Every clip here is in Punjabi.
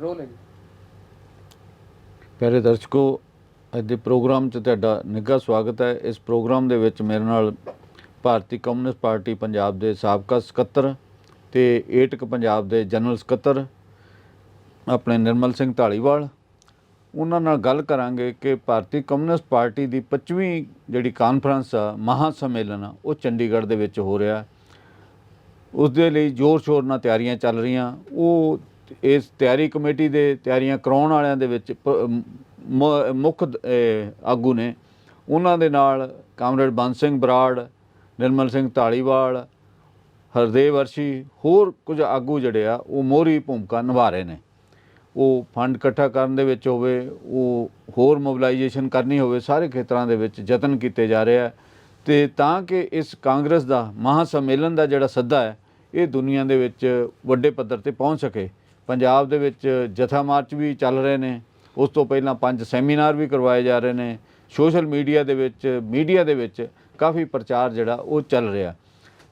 ਰੋਲ ਹੈ ਜੀ ਪਿਆਰੇ ਦਰਸ਼ਕੋ, ਅੱਜ ਦੇ ਪ੍ਰੋਗਰਾਮ 'ਚ ਤੁਹਾਡਾ ਨਿੱਘਾ ਸਵਾਗਤ ਹੈ। ਇਸ ਪ੍ਰੋਗਰਾਮ ਦੇ ਵਿੱਚ ਮੇਰੇ ਨਾਲ ਭਾਰਤੀ ਕਮਿਊਨਿਸਟ ਪਾਰਟੀ ਪੰਜਾਬ ਦੇ ਸਾਬਕਾ ਸਕੱਤਰ ਤੇ ਏਟਕ ਪੰਜਾਬ ਦੇ ਜਨਰਲ ਸਕੱਤਰ, ਆਪਣੇ ਨਿਰਮਲ ਸਿੰਘ ਢਾਲੀਵਾਲ ਉਹਨਾਂ ਨਾਲ ਗੱਲ ਕਰਾਂਗੇ ਕਿ ਭਾਰਤੀ ਕਮਿਊਨਿਸਟ ਪਾਰਟੀ ਦੀ 25ਵੀਂ ਜਿਹੜੀ ਕਾਨਫਰੰਸ ਆ ਮਹਾ ਸੰਮੇਲਨ ਆ, ਉਹ ਚੰਡੀਗੜ੍ਹ ਦੇ ਵਿੱਚ ਹੋ ਰਿਹਾ। ਉਸ ਦੇ ਲਈ ਜ਼ੋਰ ਸ਼ੋਰ ਨਾਲ ਤਿਆਰੀਆਂ ਚੱਲ ਰਹੀਆਂ। ਉਹ ਇਸ ਤਿਆਰੀ ਕਮੇਟੀ ਦੇ ਤਿਆਰੀਆਂ ਕਰਾਉਣ ਵਾਲਿਆਂ ਦੇ ਵਿੱਚ ਪ- ਮੁੱਖ ਆਗੂ ਨੇ। ਉਹਨਾਂ ਦੇ ਨਾਲ ਕਾਮਰੇਡ ਬੰਦ ਸਿੰਘ ਬਰਾੜ, ਨਿਰਮਲ ਸਿੰਘ ਢਾਲੀਵਾਲ ਹਰਦੇਵ ਅਰਸ਼ੀ, ਹੋਰ ਕੁਝ ਆਗੂ ਜਿਹੜੇ ਆ, ਉਹ ਮੋਹਰੀ ਭੂਮਿਕਾ ਨਿਭਾ ਰਹੇ ਨੇ। ਉਹ ਫੰਡ ਇਕੱਠਾ ਕਰਨ ਦੇ ਵਿੱਚ ਹੋਵੇ, ਉਹ ਹੋਰ ਮੋਬਿਲਾਈਜੇਸ਼ਨ ਕਰਨੀ ਹੋਵੇ, ਸਾਰੇ ਖੇਤਰਾਂ ਦੇ ਵਿੱਚ ਯਤਨ ਕੀਤੇ ਜਾ ਰਹੇ ਆ। ਤੇ ਤਾਂ ਕਿ ਇਸ ਕਾਂਗਰਸ ਦਾ ਮਹਾ ਸੰਮੇਲਨ ਦਾ ਜਿਹੜਾ ਸੱਦਾ ਹੈ, ਇਹ ਦੁਨੀਆ ਦੇ ਵਿੱਚ ਵੱਡੇ ਪੱਧਰ ਤੇ ਪਹੁੰਚ ਸਕੇ। ਪੰਜਾਬ ਦੇ ਵਿੱਚ ਜਥਾ ਮਾਰਚ ਵੀ ਚੱਲ ਰਹੇ ਨੇ, ਉਸ ਤੋਂ ਪਹਿਲਾਂ ਪੰਜ ਸੈਮੀਨਾਰ ਵੀ ਕਰਵਾਏ ਜਾ ਰਹੇ ਨੇ, ਸੋਸ਼ਲ ਮੀਡੀਆ ਦੇ ਵਿੱਚ, ਮੀਡੀਆ ਦੇ ਵਿੱਚ ਕਾਫੀ ਪ੍ਰਚਾਰ ਜਿਹੜਾ ਉਹ ਚੱਲ ਰਿਹਾ।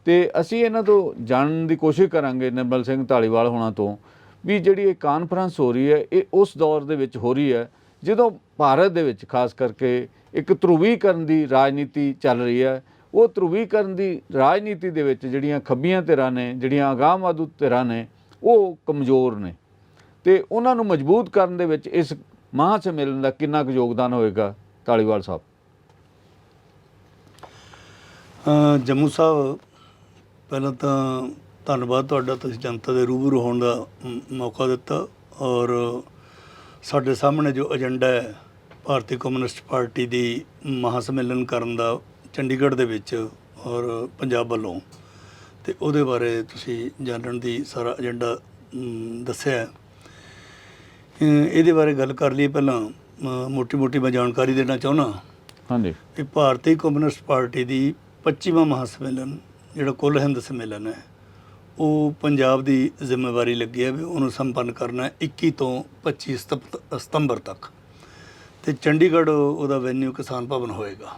ਤੇ ਅਸੀਂ ਇਹਨਾਂ ਤੋਂ ਜਾਣਨ ਦੀ ਕੋਸ਼ਿਸ਼ ਕਰਾਂਗੇ ਨਿਰਮਲ ਸਿੰਘ ਢਾਲੀਵਾਲ ਹੋਣਾ ਤੋਂ ਵੀ ਜਿਹੜੀ ਇਹ ਕਾਨਫਰੰਸ ਹੋ ਰਹੀ ਹੈ, ਇਹ ਉਸ ਦੌਰ ਦੇ ਵਿੱਚ ਹੋ ਰਹੀ ਹੈ, ਜਦੋਂ ਭਾਰਤ ਦੇ ਵਿੱਚ ਖਾਸ ਕਰਕੇ ਇੱਕ ਧਰੂਵੀਕਰਨ ਦੀ ਰਾਜਨੀਤੀ ਚੱਲ ਰਹੀ ਹੈ, ਉਹ ਧਰੂਵੀਕਰਨ ਦੀ ਰਾਜਨੀਤੀ ਦੇ ਵਿੱਚ ਜਿਹੜੀਆਂ ਖੱਬੀਆਂ ਧਿਰਾਂ ਨੇ, ਜਿਹੜੀਆਂ ਅਗਾਂਹਵਾਦੂ ਧਿਰਾਂ ਨੇ ਉਹ ਕਮਜ਼ੋਰ ਨੇ। ਤੇ ਉਹਨਾਂ ਨੂੰ ਮਜ਼ਬੂਤ ਕਰਨ ਦੇ ਵਿੱਚ ਇਸ ਮਹਾਂ ਸੰਮੇਲਨ ਦਾ ਕਿੰਨਾ ਕੁ ਯੋਗਦਾਨ ਹੋਏਗਾ ਢਾਲੀਵਾਲ ਸਾਹਿਬ? ਜੰਮੂ ਸਾਹਿਬ, ਪਹਿਲਾਂ ਤਾਂ ਧੰਨਵਾਦ ਤੁਹਾਡਾ, ਤੁਸੀਂ ਜਨਤਾ ਦੇ ਰੂਬਰੂ ਹੋਣ ਦਾ ਮੌਕਾ ਦਿੱਤਾ ਔਰ ਸਾਡੇ ਸਾਹਮਣੇ ਜੋ ਏਜੰਡਾ ਹੈ, ਭਾਰਤੀ ਕਮਿਊਨਿਸਟ ਪਾਰਟੀ ਦੀ ਮਹਾ ਸੰਮੇਲਨ ਕਰਨ ਦਾ ਚੰਡੀਗੜ੍ਹ ਦੇ ਵਿੱਚ ਔਰ ਪੰਜਾਬ ਵੱਲੋਂ ਤੇ ਉਹਦੇ ਬਾਰੇ ਤੁਸੀਂ ਜਾਣਨ ਦੀ ਸਾਰਾ ਏਜੰਡਾ ਦੱਸਿਆ ਇਹਦੇ ਬਾਰੇ ਗੱਲ ਕਰ ਲਈ ਪਹਿਲਾਂ। ਮੋਟੀ ਮੋਟੀ ਮੈਂ ਜਾਣਕਾਰੀ ਦੇਣਾ ਚਾਹੁੰਦਾ। ਹਾਂਜੀ। ਇਹ ਭਾਰਤੀ ਕਮਿਊਨਿਸਟ ਪਾਰਟੀ ਦੀ 25ਵਾਂ ਮਹਾ ਸੰਮੇਲਨ ਜਿਹੜਾ ਕੁੱਲ ਹਿੰਦ ਸੰਮੇਲਨ ਹੈ ਉਹ ਪੰਜਾਬ ਦੀ ਜ਼ਿੰਮੇਵਾਰੀ ਲੱਗੀ ਹੈ ਵੀ ਉਹਨੂੰ ਸੰਪੰਨ ਕਰਨਾ ਹੈ 21 ਤੋਂ 25 ਸਤੰਬ- ਸਤੰਬਰ ਤੱਕ। ਤੇ ਚੰਡੀਗੜ੍ਹ ਉਹਦਾ ਵੈਨਿਊ ਕਿਸਾਨ ਭਵਨ ਹੋਏਗਾ।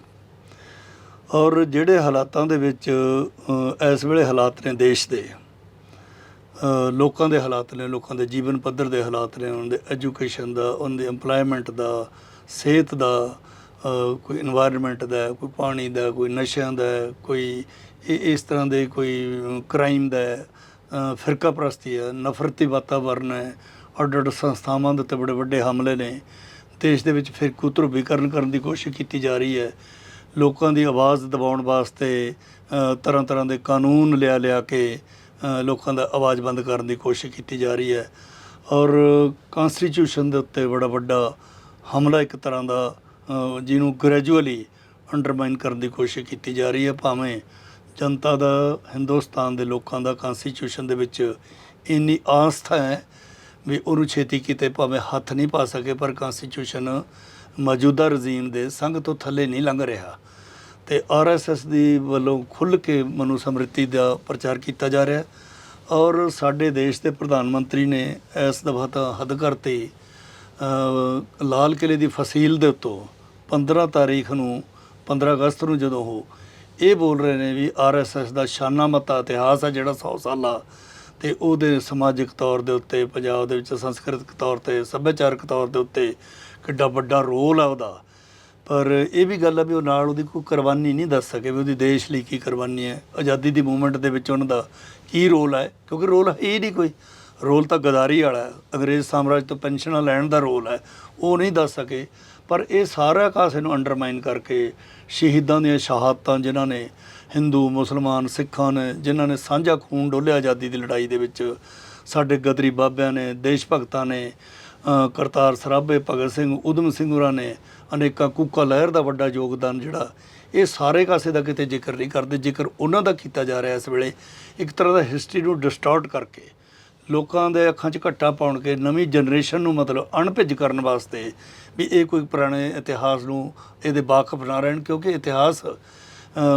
ਔਰ ਜਿਹੜੇ ਹਾਲਾਤਾਂ ਦੇ ਵਿੱਚ ਇਸ ਵੇਲੇ ਹਾਲਾਤ ਨੇ ਦੇਸ਼ ਦੇ ਲੋਕਾਂ ਦੇ ਹਾਲਾਤ ਨੇ, ਲੋਕਾਂ ਦੇ ਜੀਵਨ ਪੱਧਰ ਦੇ ਹਾਲਾਤ ਨੇ, ਉਹਨਾਂ ਦੇ ਐਜੂਕੇਸ਼ਨ ਦਾ, ਉਹਨਾਂ ਦੇ ਏਮਪਲੋਇਮੈਂਟ ਦਾ, ਸਿਹਤ ਦਾ ਕੋਈ এনवायरमेंट ਦਾ, ਕੋਈ ਪਾਣੀ ਦਾ, ਕੋਈ ਨਸ਼ਿਆਂ ਦਾ, ਕੋਈ ਇਸ ਤਰ੍ਹਾਂ ਦੇ ਕੋਈ ਕ੍ਰਾਈਮ ਦਾ ਫਿਰਕਾ ਪ੍ਰਸਤੀ ਹੈ, ਨਫ਼ਰਤੀ ਵਾਤਾਵਰਨ ਹੈ ਅੱਡ-ਅੱਡ ਸੰਸਥਾਵਾਂ ਦੇ ਤੇ ਬੜੇ ਵੱਡੇ ਹਮਲੇ ਨੇ, ਦੇਸ਼ ਦੇ ਵਿੱਚ ਫਿਰ ਕੁਤਰੂਬੀਕਰਨ ਕਰਨ ਦੀ ਕੋਸ਼ਿਸ਼ ਕੀਤੀ ਜਾ ਰਹੀ ਹੈ। ਲੋਕਾਂ ਦੀ ਆਵਾਜ਼ ਦਬਾਉਣ ਵਾਸਤੇ ਤਰ੍ਹਾਂ ਤਰ੍ਹਾਂ ਦੇ ਕਾਨੂੰਨ ਲਿਆ ਲਿਆ ਕੇ ਲੋਕਾਂ ਦਾ ਆਵਾਜ਼ ਬੰਦ ਕਰਨ ਦੀ ਕੋਸ਼ਿਸ਼ ਕੀਤੀ ਜਾ ਰਹੀ ਹੈ। ਔਰ ਕਨਸਟੀਟਿਊਸ਼ਨ ਦੇ ਉੱਤੇ ਬੜਾ ਵੱਡਾ ਹਮਲਾ ਇੱਕ ਤਰ੍ਹਾਂ ਦਾ ਜਿਹਨੂੰ ਗ੍ਰੈਜੂਅਲੀ ਅੰਡਰਮਾਈਨ ਕਰਨ ਦੀ ਕੋਸ਼ਿਸ਼ ਕੀਤੀ ਜਾ ਰਹੀ ਹੈ। ਭਾਵੇਂ ਜਨਤਾ ਦਾ, ਹਿੰਦੁਸਤਾਨ ਦੇ ਲੋਕਾਂ ਦਾ ਕਨਸਟੀਟਿਊਸ਼ਨ ਦੇ ਵਿੱਚ ਇੰਨੀ ਆਸਥਾ ਹੈ ਵੀ ਉਹਨੂੰ ਛੇਤੀ ਕਿਤੇ ਭਾਵੇਂ ਹੱਥ ਨਹੀਂ ਪਾ ਸਕੇ, ਪਰ ਕਨਸਟੀਟਿਊਸ਼ਨ ਮੌਜੂਦਾ ਰਜ਼ੀਮ ਦੇ ਸੰਗ ਤੋਂ ਥੱਲੇ ਨਹੀਂ ਲੰਘ ਰਿਹਾ ਤੇ ਆਰਐਸਐਸ ਦੀ ਵੱਲੋਂ ਖੁੱਲ੍ਹ ਕੇ ਮਨੂ ਸਮ੍ਰਿਤੀ ਦਾ ਪ੍ਰਚਾਰ ਕੀਤਾ ਜਾ ਰਿਹਾ ਔਰ ਸਾਡੇ ਦੇਸ਼ ਦੇ ਪ੍ਰਧਾਨ ਮੰਤਰੀ ਨੇ ਇਸ ਦਫਾ ਤਾਂ ਹੱਦ ਕਰਤੀ ਲਾਲ ਕਿਲੇ ਦੀ ਫਸੀਲ ਦੇ ਉੱਤੋਂ 15 ਤਾਰੀਖ ਨੂੰ 15 ਅਗਸਤ ਨੂੰ ਜਦੋਂ ਉਹ ਇਹ ਬੋਲ ਰਹੇ ਨੇ ਵੀ ਆਰਐਸਐਸ ਦਾ ਸ਼ਾਨਾ ਮਤਾ ਇਤਿਹਾਸ ਆ ਜਿਹੜਾ 100 ਸਾਲਾ ਤੇ ਉਹਦੇ ਸਮਾਜਿਕ ਤੌਰ ਦੇ ਉੱਤੇ, ਪੰਜਾਬ ਦੇ ਵਿੱਚ ਸੰਸਕ੍ਰਿਤਕ ਤੌਰ ਤੇ, ਸੱਭਿਆਚਾਰਕ ਤੌਰ ਦੇ ਉੱਤੇ ਕਿੱਡਾ ਵੱਡਾ ਰੋਲ ਆ ਉਹਦਾ। ਪਰ ਇਹ ਵੀ ਗੱਲ ਆ ਵੀ ਉਹ ਨਾਲ ਉਹਦੀ ਕੋਈ ਕੁਰਬਾਨੀ ਨਹੀਂ ਦੱਸ ਸਕੇ ਵੀ ਉਹਦੀ ਦੇਸ਼ ਲਈ ਕੀ ਕੁਰਬਾਨੀ ਹੈ। ਆਜ਼ਾਦੀ ਦੀ ਮੂਵਮੈਂਟ ਦੇ ਵਿੱਚ ਉਹਨਾਂ ਦਾ ਕੀ ਰੋਲ ਹੈ ਕਿਉਂਕਿ ਰੋਲ ਹੈ ਹੀ ਨਹੀਂ ਕੋਈ। ਰੋਲ ਤਾਂ ਗਦਾਰੀ ਵਾਲਾ ਅੰਗਰੇਜ਼ ਸਾਮਰਾਜ ਤੋਂ ਪੈਨਸ਼ਨਾਂ ਲੈਣ ਦਾ ਰੋਲ ਹੈ, ਉਹ ਨਹੀਂ ਦੱਸ ਸਕੇ। ਪਰ ਇਹ ਸਾਰਾ ਕਾਸੇ ਨੂੰ ਅੰਡਰਮਾਈਨ ਕਰਕੇ ਸ਼ਹੀਦਾਂ ਦੀਆਂ ਸ਼ਹਾਦਤਾਂ ਜਿਨ੍ਹਾਂ ਨੇ ਹਿੰਦੂ, ਮੁਸਲਮਾਨ, ਸਿੱਖਾਂ ਨੇ, ਜਿਨ੍ਹਾਂ ਨੇ ਸਾਂਝਾ ਖੂਨ ਡੋਲਿਆ ਆਜ਼ਾਦੀ ਦੀ ਲੜਾਈ ਦੇ ਵਿੱਚ, ਸਾਡੇ ਗਦਰੀ ਬਾਬਿਆਂ ਨੇ, ਦੇਸ਼ ਭਗਤਾਂ ਨੇ ਕਰਤਾਰ ਸਰਾਭੇ ਭਗਤ ਸਿੰਘ, ਉਦਮ ਸਿੰਘ ਹੋਰਾਂ ਨੇ ਅਨੇਕਾਂ ਕੂਕਾ ਲਹਿਰ ਦਾ ਵੱਡਾ ਯੋਗਦਾਨ ਜਿਹੜਾ ਇਹ ਸਾਰੇ ਕਾਸੇ ਦਾ ਕਿਤੇ ਜ਼ਿਕਰ ਨਹੀਂ ਕਰਦੇ, ਜ਼ਿਕਰ ਉਹਨਾਂ ਦਾ ਕੀਤਾ ਜਾ ਰਿਹਾ ਇਸ ਵੇਲੇ। ਇੱਕ ਤਰ੍ਹਾਂ ਦਾ ਹਿਸਟਰੀ ਨੂੰ ਡਿਸਟੋਰਟ ਕਰਕੇ ਲੋਕਾਂ ਦੇ ਅੱਖਾਂ 'ਚ ਘੱਟਾ ਪਾਉਣ ਕੇ ਨਵੀਂ ਜਨਰੇਸ਼ਨ ਨੂੰ ਮਤਲਬ ਅਣਭਿੱਜ ਕਰਨ ਵਾਸਤੇ ਵੀ ਇਹ ਕੋਈ ਪੁਰਾਣੇ ਇਤਿਹਾਸ ਨੂੰ ਇਹਦੇ ਵਾਕਫ ਨਾ ਰਹਿਣ, ਕਿਉਂਕਿ ਇਤਿਹਾਸ